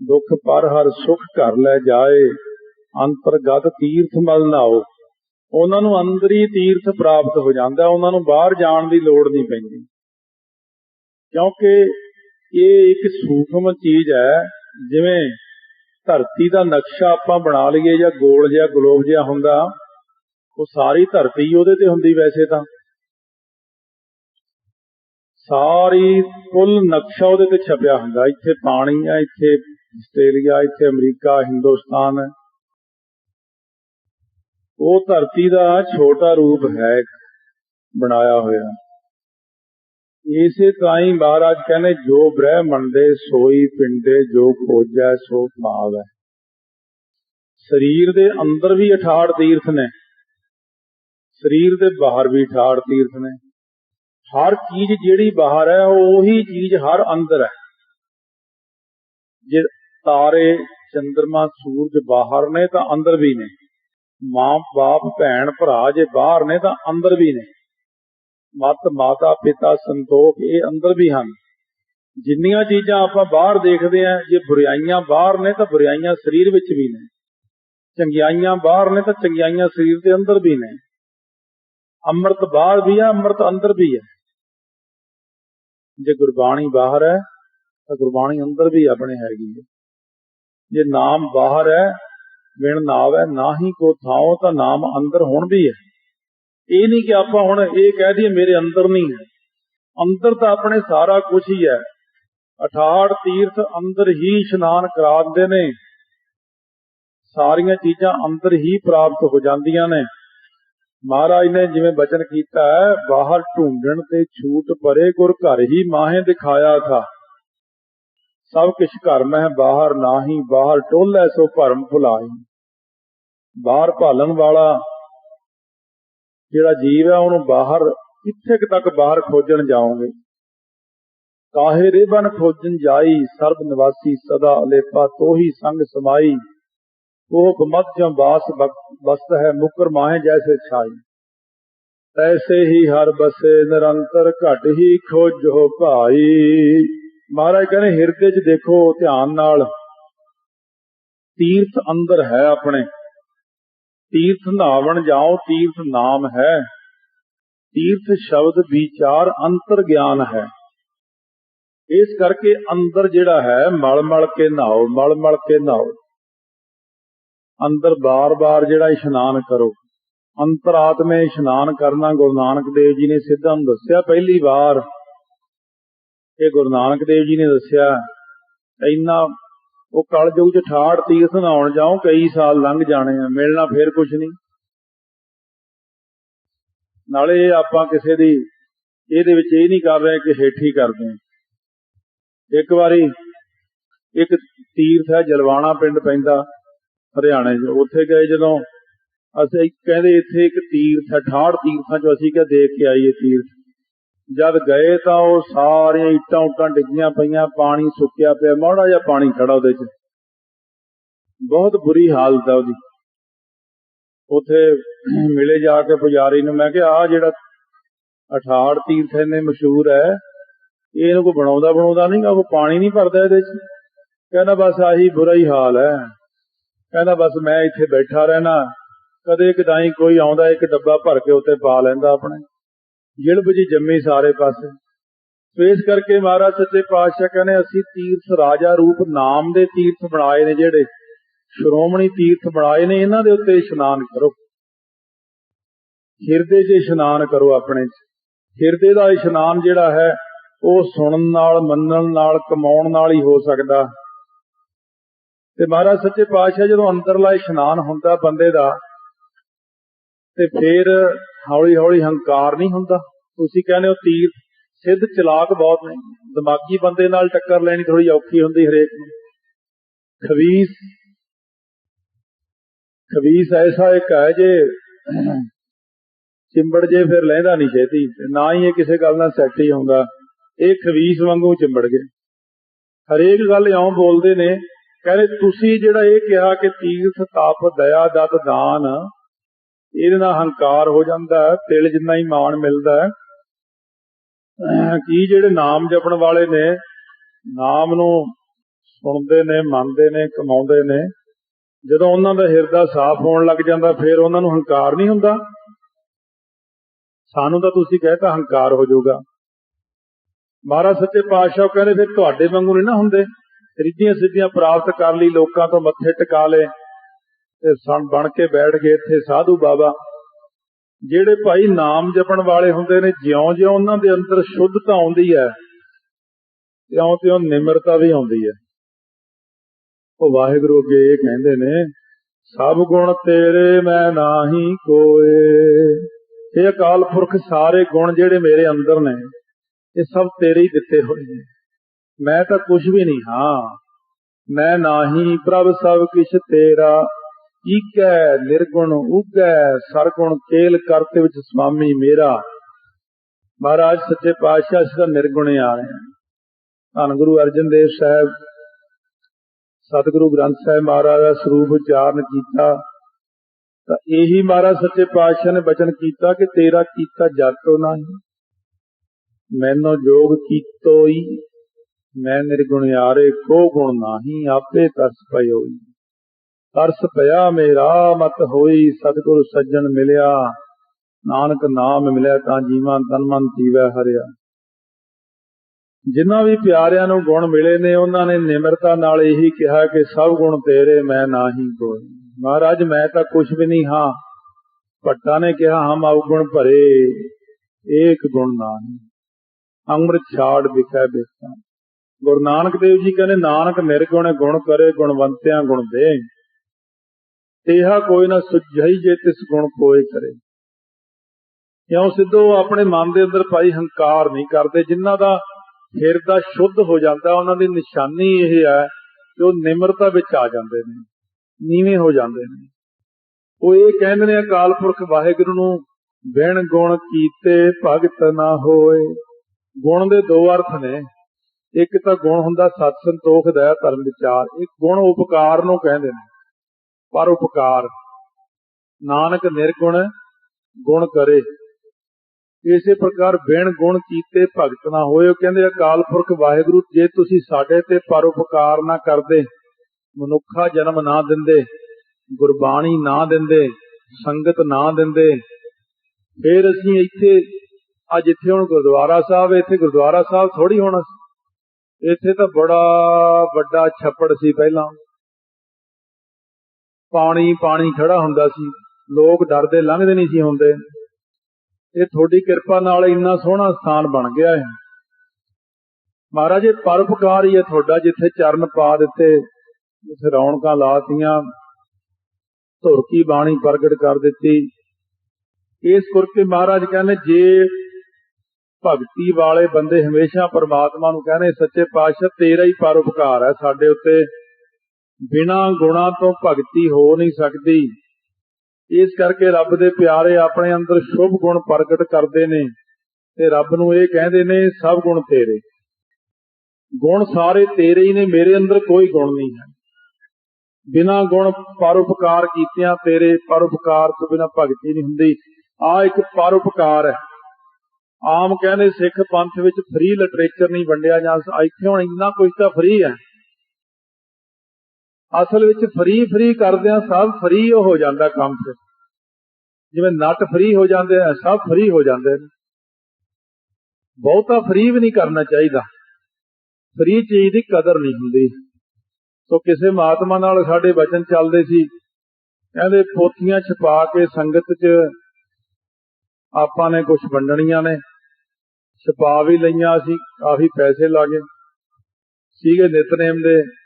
ਦੁੱਖ ਪਰ ਹਰ ਸੁਖ ਘਰ ਲੈ ਜਾਏ, ਅੰਤਰਗਤ ਤੀਰਥ ਮਲ ਨਾਓ ਉਹਨਾਂ ਨੂੰ ਅੰਦਰ ਹੀ ਤੀਰਥ ਪ੍ਰਾਪਤ ਹੋ ਜਾਂਦਾ, ਉਹਨਾਂ ਨੂੰ ਬਾਹਰ ਜਾਣ ਦੀ ਲੋੜ ਨਹੀਂ ਪੈਂਦੀ। ਕਿਉਂਕਿ ਇਹ ਇੱਕ ਸੂਖਮ ਚੀਜ਼ ਹੈ, ਜਿਵੇਂ ਧਰਤੀ ਦਾ ਨਕਸ਼ਾ ਆਪਾਂ ਬਣਾ ਲਈਏ ਜਾਂ ਗੋਲ ਜਿਹਾ, ਗਲੋਬ ਜਿਹਾ ਹੁੰਦਾ, ਉਹ ਸਾਰੀ ਧਰਤੀ ਉਹਦੇ ਤੇ ਹੁੰਦੀ ਵੈਸੇ ਤਾਂ। ਸਾਰੀ ਕੁੱਲ ਨਕਸ਼ਾ ਉਹਦੇ ਤੇ ਛਪਿਆ ਹੁੰਦਾ। ਇੱਥੇ ਪਾਣੀ ਆ, ਇੱਥੇ ਆਸਟ੍ਰੇਲੀਆ, ਇੱਥੇ ਅਮਰੀਕਾ, ਹਿੰਦੁਸਤਾਨ। ਉਹ ਧਰਤੀ ਦਾ ਛੋਟਾ ਰੂਪ ਹੈ, ਬਣਾਇਆ ਹੋਇਆ। ਇਸੇ ਤਾਂ ਮਹਾਰਾਜ ਕਹਿੰਦੇ, ਜੋ ਬ੍ਰਹਮੰਡ ਦੇ ਸੋਈ ਪਿੰਡੇ, ਜੋ ਖੋਜੈ ਸੋ ਭਾਵ। ਹੈ ਸਰੀਰ ਦੇ ਅੰਦਰ ਵੀ 68 ਤੀਰਥ ਨੇ। ਸਰੀਰ ਦੇ ਬਾਹਰ ਵੀ 68 ਤੀਰਥ ਨੇ। ਹਰ ਚੀਜ਼ ਜਿਹੜੀ ਬਾਹਰ ਹੈ, ਉਹੀ ਚੀਜ਼ ਹਰ ਅੰਦਰ ਹੈ। ਜੇ ਤਾਰੇ ਚੰ드ਰਮਾ ਸੂਰਜ ਬਾਹਰ ਨੇ ਤਾਂ ਅੰਦਰ ਵੀ ਨੇ। ਮਾਂ, ਬਾਪ, ਭੈਣ, ਭਰਾ ਜੇ ਬਾਹਰ ਨੇ ਤਾਂ ਅੰਦਰ ਵੀ ਨੇ। ਮਤ, ਮਾਤਾ, ਪਿਤਾ, ਸੰਤੋਖ, ਇਹ ਅੰਦਰ ਵੀ ਹਨ। ਜਿੰਨੀਆਂ ਚੀਜ਼ਾਂ ਆਪਾਂ ਬਾਹਰ ਦੇਖਦੇ ਆਂ ਜੇ ਬੁਰਾਈਆਂ ਬਾਹਰ ਨੇ ਤਾਂ ਬੁਰਾਈਆਂ ਸਰੀਰ ਵਿੱਚ ਵੀ ਨੇ। ਚੰਗਿਆਈਆਂ ਬਾਹਰ ਨੇ ਤਾਂ ਚੰਗਿਆਈਆਂ ਸਰੀਰ ਦੇ ਅੰਦਰ ਵੀ ਨੇ। ਅੰਮ੍ਰਿਤ ਬਾਹਰ ਵੀ ਹੈ ਅੰਮ੍ਰਿਤ ਅੰਦਰ ਵੀ ਹੈ ਜੇ ਗੁਰਬਾਣੀ ਬਾਹਰ ਹੈ, ਤਾਂ ਗੁਰਬਾਣੀ ਅੰਦਰ ਵੀ ਆਪਣੇ ਹੈਗੀ ਹੈ। ਜੇ ਨਾਮ ਬਾਹਰ ਹੈ ਵਿਣ ਨਾਵ ਹੈ, ਨਾ ਹੀ ਕੋ ਥਾਓ ਤਾਂ ਨਾਮ ਅੰਦਰ ਹੁਣ ਵੀ ਹੈ। ਇਹ ਨਹੀਂ ਕਿ ਆਪਾਂ ਹੁਣ ਇਹ ਕਹਿ ਦਈਏ ਮੇਰੇ ਅੰਦਰ ਨਹੀਂ ਹੈ। ਅੰਦਰ ਤਾਂ ਆਪਣੇ ਸਾਰਾ ਕੁਝ ਹੀ ਹੈ। 68 ਤੀਰਥ ਅੰਦਰ ਹੀ ਇਸ਼ਨਾਨ ਕਰਾਉਂਦੇ ਨੇ। ਸਾਰੀਆਂ ਚੀਜ਼ਾਂ ਅੰਦਰ ਹੀ ਪ੍ਰਾਪਤ ਹੋ ਜਾਂਦੀਆਂ ਨੇ। ਮਹਾਰਾਜ ਨੇ ਜਿਵੇਂ ਬਚਨ ਕੀਤਾ ਹੈ, ਬਾਹਰ ਢੂੰਡਣ ਤੇ ਛੂਟ ਪਰੇ ਗੁਰ ਘਰ ਹੀ ਮਾਹੇ ਦਿਖਾਇਆ ਥਾ। ਸਭ ਕਿਛ ਘਰ ਮਹਿ ਬਾਹਰ ਨਾਹੀ, ਬਾਹਰ ਟੋਲੇ ਸੋ ਭਰਮ ਭੁਲਾਈ ਬਾਹਰ ਭਾਲਣ ਵਾਲਾ ਜਿਹੜਾ ਜੀਵ ਹੈ, ਉਹਨੂੰ ਬਾਹਰ, ਕਿੱਥੇ ਤੱਕ ਬਾਹਰ ਖੋਜਣ ਜਾਓਗੇ? ਕਾਹੇ ਰੇਬਨ ਖੋਜਣ ਜਾਈ, ਸਰਬ ਨਿਵਾਸੀ ਸਦਾ ਅਲੇਪਾ ਤੋਹੀ ਸੰਗ ਸਮਾਈ। ਉਹ ਬਮਧਿਅਮ ਬਾਸ ਬਸਤ ਹੈ, ਮੁਕਰ ਮਾਹੇ ਜੈਸੇ ਛਾਈ। ਤੈਸੇ ਹੀ ਹਰ ਬਸੇ, ਨਿਰੰਤਰ ਘਟ ਹੀ ਖੋਜੋ ਭਾਈ। ਮਹਾਰਾਜ ਕਹਿੰਦੇ, ਹਿਰਦੇ 'ਚ ਦੇਖੋ ਧਿਆਨ ਨਾਲ। ਤੀਰਥ ਅੰਦਰ ਹੈ ਆਪਣੇ। ਤੀਰਥ ਨਾਵਣ ਜਾਓ, ਤੀਰਥ ਨਾਮ ਹੈ। ਤੀਰਥ ਸ਼ਬਦ ਵਿਚਾਰ ਅੰਤਰ ਗਿਆਨ ਹੈ। ਇਸ ਕਰਕੇ ਅੰਦਰ ਜਿਹੜਾ ਹੈ ਮਲ ਮਲ ਕੇ ਨਹਾਓ ਮਲ ਮਲ ਕੇ ਨਹਾਓ ਅੰਦਰ ਬਾਰ-ਬਾਰ ਜਿਹੜਾ ਇਸ਼ਨਾਨ ਕਰੋ। ਅੰਤਰਾਤਮੇ ਇਸ਼ਨਾਨ ਕਰਨਾ ਗੁਰੂ ਨਾਨਕ ਦੇਵ ਜੀ ਨੇ ਸਿੱਧਾ ਨੂੰ ਦੱਸਿਆ ਪਹਿਲੀ ਵਾਰ। ਇਹ ਗੁਰੂ ਨਾਨਕ ਦੇਵ ਜੀ ਨੇ ਦੱਸਿਆ, ਇੰਨਾ ਉਹ ਕਲਯੁਗ ਚ ਠਾੜ ਤੀਰਥ ਨਹਾਉਣ ਜਾਓ ਕਈ ਸਾਲ ਲੰਘ ਜਾਣੇ ਆ, ਮਿਲਣਾ ਫੇਰ ਕੁਝ ਨਹੀਂ ਨਾਲੇ ਆਪਾਂ ਕਿਸੇ ਦੀ, ਇਹਦੇ ਵਿੱਚ ਇਹ ਨਹੀਂ ਕਰ ਰਹੇ ਕਿ ਹੇਠੀ ਕਰਦੇ ਆ। ਇੱਕ ਵਾਰੀ ਇੱਕ ਤੀਰਥ ਹੈ, ਜਲਵਾਣਾ ਪਿੰਡ ਪੈਂਦਾ, ਹਰਿਆਣੇ 'ਚ। ਉੱਥੇ ਗਏ ਜਦੋਂ ਅਸੀਂ ਕਹਿੰਦੇ ਇੱਥੇ ਇੱਕ ਤੀਰਥ ਹੈ ਠਾੜ ਤੀਰਥਾਂ 'ਚ ਅਸੀਂ ਕਿਹਾ ਦੇਖ ਕੇ ਆਈਏ ਤੀਰਥ। ਜਦ ਗਏ ਤਾਂ ਉਹ ਸਾਰੀਆਂ ਇੱਟਾਂ ਉੱਟਾਂ ਡਿੱਗੀਆਂ ਪਈਆਂ, ਪਾਣੀ ਸੁੱਕਿਆ ਪਿਆ, ਮਾੜਾ ਜਿਹਾ ਪਾਣੀ ਖੜਾ ਉਹਦੇ 'ਚ। ਬਹੁਤ ਬੁਰੀ ਹਾਲਤ ਹੈ ਉਹਦੀ। ਉੱਥੇ ਮਿਲੇ ਜਾ ਕੇ ਪੁਜਾਰੀ ਨੂੰ ਮੈਂ ਕਿਹਾ ਆ ਜਿਹੜਾ ਅਠਾੜ ਤੀਰਥ ਇਹਨੇ ਮਸ਼ਹੂਰ ਹੈ, ਇਹਨੂੰ ਕੋ ਬਣਾਉਂਦਾ ਬਣਾਉਂਦਾ ਨਹੀਂਗਾ ਉਹ ਪਾਣੀ ਨਹੀਂ ਭਰਦਾ ਇਹਦੇ 'ਚ। ਕਹਿੰਦਾ, ਬਸ ਆਹੀ ਬੁਰਾ ਹੀ ਹਾਲ ਹੈ। ਕਹਿੰਦਾ, ਬਸ ਮੈਂ ਇੱਥੇ ਬੈਠਾ ਰਹਿਣਾ। ਕਦੇ ਕਦਾਈ ਕੋਈ ਆਉਂਦਾ, ਇੱਕ ਡੱਬਾ ਭਰ ਕੇ ਉੱਤੇ ਪਾ ਲੈਂਦਾ ਆਪਣੇ। ਜਿਲਬ ਜੀ ਜੰਮੀ ਸਾਰੇ ਪਾਸੇ। ਸੋ ਇਸ ਕਰਕੇ ਮਹਾਰਾਜ ਸੱਚੇ ਪਾਤਸ਼ਾਹ ਕਹਿੰਦੇ, ਅਸੀਂ ਤੀਰਥ ਰਾਜਾ ਰੂਪ ਨਾਮ ਦੇ ਤੀਰਥ ਬਣਾਏ ਨੇ ਜਿਹੜੇ ਸ਼੍ਰੋਮਣੀ ਤੀਰਥ ਬਣਾਏ ਨੇ, ਇਹਨਾਂ ਦੇ ਉੱਤੇ ਇਸ਼ਨਾਨ ਕਰੋ। ਹਿਰਦੇ 'ਚ ਇਸ਼ਨਾਨ ਕਰੋ ਆਪਣੇ 'ਚ। ਹਿਰਦੇ ਦਾ ਇਸ਼ਨਾਨ ਜਿਹੜਾ ਹੈ, ਉਹ ਸੁਣਨ ਨਾਲ, ਮੰਨਣ ਨਾਲ, ਕਮਾਉਣ ਨਾਲ ਹੀ ਹੋ ਸਕਦਾ। ਤੇ ਮਹਾਰਾਜ ਸੱਚੇ ਪਾਤਸ਼ਾਹ ਜਦੋਂ ਅੰਦਰਲਾ ਇਸ਼ਨਾਨ ਹੁੰਦਾ ਬੰਦੇ ਦਾ, ਤੇ ਫਿਰ ਹੌਲੀ ਹੌਲੀ ਹੰਕਾਰ ਨਹੀਂ ਹੁੰਦਾ। ਤੁਸੀਂ ਕਹਿੰਦੇ ਹੋ ਤੀਰਥ ਸਿੱਧ ਚਲਾਕ ਬਹੁਤ ਨੇ। ਦਿਮਾਗੀ ਬੰਦੇ ਨਾਲ ਟੱਕਰ ਲੈਣੀ ਥੋੜੀ ਔਖੀ ਹੁੰਦੀ ਹਰੇਕ ਨੂੰ। ਖਵੀਸ ਖਵੀਸ ਐਸਾ ਇੱਕ ਹੈ ਜੇ ਚਿੰਬੜ ਜੇ ਫਿਰ ਲੈਂਦਾ ਨਹੀਂ ਛੇਤੀ ਨਾ ਹੀ ਇਹ ਕਿਸੇ ਗੱਲ ਨਾਲ ਸੈੱਟ ਹੀ ਹੁੰਦਾ। ਇਹ ਖਵੀਸ ਵਾਂਗੂ ਚਿੰਬੜ ਗਏ ਹਰੇਕ ਗੱਲ ਇਉਂ ਬੋਲਦੇ ਨੇ, ਕਹਿੰਦੇ ਤੁਸੀਂ ਜਿਹੜਾ ਇਹ ਕਿਹਾ ਕਿ ਤੀਰਥ, ਤਪ, ਦਇਆ ਦਤ ਦਾਨ ਇਹਦੇ ਨਾਲ ਹੰਕਾਰ ਹੋ ਜਾਂਦਾ ਹੈ, ਤਿਲ ਜਿੰਨਾ ਹੀ ਮਾਣ ਮਿਲਦਾ ਹੈ। ਕੀ ਜਿਹੜੇ ਨਾਮ ਜਪਣ ਵਾਲੇ ਨੇ, ਨਾਮ ਨੂੰ ਸੁਣਦੇ ਨੇ, ਮੰਨਦੇ ਨੇ, ਕਮਾਉਂਦੇ ਨੇ, ਜਦੋਂ ਉਹਨਾਂ ਦਾ ਹਿਰਦਾ ਸਾਫ਼ ਹੋਣ ਲੱਗ ਜਾਂਦਾ, ਫਿਰ ਉਹਨਾਂ ਨੂੰ ਹੰਕਾਰ ਨਹੀਂ ਹੁੰਦਾ? ਸਾਨੂੰ ਤਾਂ ਤੁਸੀਂ ਕਹਿਤਾ ਹੰਕਾਰ ਹੋ ਜਾਊਗਾ। ਮਹਾਰਾਜ ਸੱਚੇ ਪਾਤਸ਼ਾਹ ਕਹਿੰਦੇ ਫਿਰ ਤੁਹਾਡੇ ਵਾਂਗੂ ਨਹੀਂ ਨਾ ਹੁੰਦੇ? ਰਿੱਧੀਆਂ ਸਿੱਧੀਆਂ ਪ੍ਰਾਪਤ ਕਰ ਲਈ, ਲੋਕਾਂ ਤੋਂ ਮੱਥੇ ਟਿਕਾ ਲੇ ਤੇ ਸਣ ਬਣ ਕੇ ਬੈਠ ਗਏ ਇੱਥੇ ਸਾਧੂ ਬਾਬਾ। ਜਿਹੜੇ ਭਾਈ ਨਾਮ ਜਪਣ ਵਾਲੇ ਹੁੰਦੇ ਨੇ, ਜਿਉਂ-ਜਿਉਂ ਉਹਨਾਂ ਦੇ ਅੰਦਰ ਸ਼ੁੱਧਤਾ ਆਉਂਦੀ ਹੈ, ਤਿਉਂ-ਤਿਉਂ ਨਿਮਰਤਾ ਵੀ ਆਉਂਦੀ ਹੈ। ਉਹ ਵਾਹਿਗੁਰੂ ਅੱਗੇ ਇਹ ਕਹਿੰਦੇ ਨੇ, ਸਭ ਗੁਣ ਤੇਰੇ ਮੈਂ ਨਾਹੀ ਕੋਏ। ਇਹ ਅਕਾਲ ਪੁਰਖ ਸਾਰੇ ਗੁਣ ਜਿਹੜੇ ਮੇਰੇ ਅੰਦਰ ਨੇ, ਇਹ ਸਭ ਤੇਰੇ ਹੀ ਦਿੱਤੇ ਹੋਏ ਨੇ। ਮੈਂ ਤਾਂ ਕੁਝ ਵੀ ਨਹੀਂ, ਹਾਂ। ਮੈਂ ਨਾਹੀ ਪ੍ਰਭ ਸਭ ਕਿਛ ਤੇਰਾ। ਈਕੈ ਨਿਰਗੁਣ, ਉਗੈ ਸਰਗੁਣ ਕੇਲ ਕਰਤੇ ਵਿੱਚ ਸੁਆਮੀ ਮੇਰਾ। ਮਹਾਰਾਜ ਸੱਚੇ ਪਾਤਸ਼ਾਹ ਇਸ ਦਾ ਨਿਰਗੁਣ ਆ ਰਹੇ ਧੰਨ ਗੁਰੂ ਅਰਜਨ ਦੇਵ ਸਾਹਿਬ, ਸਤਿਗੁਰੂ ਗ੍ਰੰਥ ਸਾਹਿਬ ਮਹਾਰਾਜ ਦਾ ਸਰੂਪ ਉਚਾਰਨ ਕੀਤਾ। ਤਾਂ ਇਹੀ ਮਹਾਰਾਜ ਸੱਚੇ ਪਾਤਸ਼ਾਹ ਨੇ ਬਚਨ ਕੀਤਾ ਕਿ ਤੇਰਾ ਕੀਤਾ ਜਤੋ ਨਹੀਂ। ਮੈਨੋ ਜੋਗ ਕੀਤੋਈ, ਮੈਂ ਨਿਰਗੁਣ ਨਿਰਗੁਣਿਆਰੇ ਕੋ ਗੁਣ ਨਹੀਂ, ਆਪੇ ਤਰਸ ਪਇਓਈ। ਤਰਸ ਪਿਆ ਮੇਰਾ, ਮਤ ਹੋਈ ਸਤਿਗੁਰ ਸੱਜਣ ਮਿਲਿਆ। ਨਾਨਕ ਨਾਮ ਮਿਲਿਆ ਤਾਂ ਜੀਵਾਂ ਤਨ ਮਨ ਜੀਵੈ ਹਰਿਆ। ਜਿਨ੍ਹਾਂ ਵੀ ਪਿਆਰਿਆਂ ਨੂੰ ਗੁਣ ਮਿਲੇ ਨੇ, ਉਹਨਾਂ ਨੇ ਨਿਮਰਤਾ ਨਾਲ ਇਹੀ ਕਿਹਾ ਕਿ ਸਭ ਗੁਣ ਤੇਰੇ, ਮੈਂ ਨਾਹੀ ਕੋਈ। ਮਹਾਰਾਜ, ਮੈਂ ਤਾਂ ਕੁਝ ਵੀ ਨਹੀਂ, ਹਾਂ। ਭੱਟਾ ਨੇ ਕਿਹਾ, ਹਮ ਅਵਗੁਣ ਭਰੇ, ਏਕ ਗੁਣ ਨਾਹੀ। ਅੰਮ੍ਰਿਤ ਛਾੜ ਵਿਖੈ ਬੇਖਾ ਗੁਰੂ ਨਾਨਕ ਦੇਵ ਜੀ ਕਹਿੰਦੇ, ਨਾਨਕ ਨਿਰਗੁਣ ਗੁਣ ਕਰੇ, ਗੁਣਵੰਤਿਆਂ ਗੁਣ ਦੇ ਤੇਹਾ ਕੋਈ ਨਾ ਸੁਝਈ ਜੇ ਤਿਸ ਗੁਣ ਕੋਏ ਕਰੇ। ਕਿਉਂ ਸਿੱਧੋ ਆਪਣੇ ਮਨ ਦੇ ਅੰਦਰ ਭਾਈ ਹੰਕਾਰ ਨਹੀਂ ਕਰਦੇ, ਜਿਨ੍ਹਾਂ ਦਾ ਹਿਰਦਾ ਸ਼ੁੱਧ ਹੋ ਜਾਂਦਾ, ਉਹਨਾਂ ਦੀ ਨਿਸ਼ਾਨੀ ਇਹ ਹੈ ਕਿ ਉਹ ਨਿਮਰਤਾ ਵਿੱਚ ਆ ਜਾਂਦੇ ਨੇ, ਨੀਵੇਂ ਹੋ ਜਾਂਦੇ ਨੇ। ਉਹ ਇਹ ਕਹਿੰਦੇ ਨੇ, ਅਕਾਲ ਪੁਰਖ ਵਾਹਿਗੁਰੂ ਨੂੰ ਬਿਨ ਗੁਣ ਕੀਤੇ ਭਗਤ ਨਾ ਹੋਏ। ਗੁਣ ਦੇ ਦੋ ਅਰਥ ਨੇ। ਇੱਕ ਤਾਂ ਗੁਣ ਹੁੰਦਾ ਸਤ ਸੰਤੋਖ ਦਾ ਧਰਮ ਵਿਚਾਰ, ਇੱਕ ਗੁਣ ਉਪਕਾਰ ਨੂੰ ਕਹਿੰਦੇ ਨੇ। ਪਰ ਉਪਕਾਰ। ਨਾਨਕ ਨਿਰਗੁਣ ਗੁਣ ਕਰੇ। ਇਸੇ ਪ੍ਰਕਾਰ ਬਿਨ ਗੁਣ ਕੀਤੇ ਭਗਤ ਨਾ ਹੋਏ ਉਹ ਕਹਿੰਦੇ ਅਕਾਲ ਪੁਰਖ ਵਾਹਿਗੁਰੂ, ਜੇ ਤੁਸੀਂ ਸਾਡੇ ਤੇ ਪਰਉਪਕਾਰ ਨਾ ਕਰਦੇ, ਮਨੁੱਖਾ ਜਨਮ ਨਾ ਦਿੰਦੇ, ਗੁਰਬਾਣੀ ਨਾ ਦਿੰਦੇ, ਸੰਗਤ ਨਾ ਦਿੰਦੇ, ਫਿਰ ਅਸੀਂ ਇੱਥੇ, ਅੱਜ ਇੱਥੇ ਹੁਣ ਗੁਰਦੁਆਰਾ ਸਾਹਿਬ, ਇੱਥੇ ਗੁਰਦੁਆਰਾ ਸਾਹਿਬ ਥੋੜੀ ਹੋਣਾ ਸੀ। ਇੱਥੇ ਤਾਂ ਬੜਾ ਵੱਡਾ ਛੱਪੜ ਸੀ ਪਹਿਲਾਂ। ਪਾਣੀ ਪਾਣੀ ਖੜਾ ਹੁੰਦਾ ਸੀ। ਲੋਕ ਡਰਦੇ ਲੰਘਦੇ ਨਹੀਂ ਸੀ ਹੁੰਦੇ। ਇਹ ਤੁਹਾਡੀ ਕਿਰਪਾ ਨਾਲ ਇੰਨਾ ਸੋਹਣਾ ਸਥਾਨ ਬਣ ਗਿਆ ਹੈ। ਮਹਾਰਾਜ, ਇਹ ਪਰਉਪਕਾਰ ਹੀ ਹੈ ਤੁਹਾਡਾ, ਜਿੱਥੇ ਚਰਨ ਪਾ ਦਿੱਤੇ, ਜਿੱਥੇ ਰੌਣਕਾਂ ਲਾਤੀਆਂ ਧੁਰ ਕੀ ਬਾਣੀ ਪ੍ਰਗਟ ਕਰ ਦਿੱਤੀ। ਇਸ ਕਰਕੇ ਮਹਾਰਾਜ ਕਹਿੰਦੇ, ਜੇ ਭਗਤੀ ਵਾਲੇ ਬੰਦੇ ਹਮੇਸ਼ਾ ਪਰਮਾਤਮਾ ਨੂੰ ਕਹਿੰਦੇ, ਸੱਚੇ ਪਾਤਸ਼ਾਹ, ਤੇਰਾ ਹੀ ਪਰਉਪਕਾਰ ਹੈ ਸਾਡੇ ਉੱਤੇ। ਬਿਨਾ ਗੁਣਾ ਤੋਂ ਭਗਤੀ ਹੋ ਨਹੀਂ ਸਕਦੀ। ਇਸ ਕਰਕੇ ਰੱਬ ਦੇ ਪਿਆਰੇ ਆਪਣੇ ਅੰਦਰ ਸ਼ੁਭ ਗੁਣ ਪ੍ਰਗਟ ਕਰਦੇ ਨੇ ਤੇ ਰੱਬ ਨੂੰ ਇਹ ਕਹਿੰਦੇ ਨੇ, ਸਭ ਗੁਣ ਤੇਰੇ। ਗੁਣ ਸਾਰੇ ਤੇਰੇ ਹੀ ਨੇ, ਮੇਰੇ ਅੰਦਰ ਕੋਈ ਗੁਣ ਨਹੀਂ ਹੈ। ਬਿਨਾ ਗੁਣ ਪਰਉਪਕਾਰ ਕੀਤਿਆਂ ਤੇਰੇ ਪਰਉਪਕਾਰ ਤੋਂ ਬਿਨਾ ਭਗਤੀ ਨਹੀਂ ਹੁੰਦੀ। ਆ ਇੱਕ ਪਰਉਪਕਾਰ ਹੈ। ਆਮ ਕਹਿੰਦੇ ਸਿੱਖ ਪੰਥ ਵਿੱਚ ਫ੍ਰੀ ਲਿਟਰੇਚਰ ਨਹੀਂ ਵੰਡਿਆ ਜਾਂ ਇੱਥੇ ਹੁਣ ਇੰਨਾ ਕੁਝ ਤਾਂ ਫ੍ਰੀ ਹੈ। ਅਸਲ ਵਿੱਚ ਫਰੀ ਫਰੀ ਕਰਦਿਆਂ ਸਭ ਫਰੀ ਹੋ ਜਾਂਦਾ ਕੰਮ ਫਿਰ। ਜਿਵੇਂ ਨਟ ਫਰੀ ਹੋ ਜਾਂਦੇ ਆ, ਸਭ ਫਰੀ ਹੋ ਜਾਂਦੇ ਨੇ। ਬਹੁਤਾ ਫਰੀ ਵੀ ਨਹੀਂ ਕਰਨਾ ਚਾਹੀਦਾ। ਫਰੀ ਚੀਜ਼ ਦੀ ਕਦਰ ਨਹੀਂ ਹੁੰਦੀ। ਸੋ ਕਿਸੇ ਮਹਾਤਮਾ ਨਾਲ ਸਾਡੇ ਬਚਨ ਚੱਲਦੇ ਸੀ, ਕਹਿੰਦੇ ਪੋਥੀਆਂ ਛਪਾ ਕੇ ਸੰਗਤ 'ਚ ਆਪਾਂ ਨੇ ਕੁਝ ਵੰਡਣੀਆਂ ਨੇ। ਛਪਾ ਵੀ ਲਈਆਂ ਅਸੀਂ ਕਾਫੀ ਪੈਸੇ ਲਾਗੇ। ਸੀਗੇ ਨਿਤਨੇਮ ਦੇ।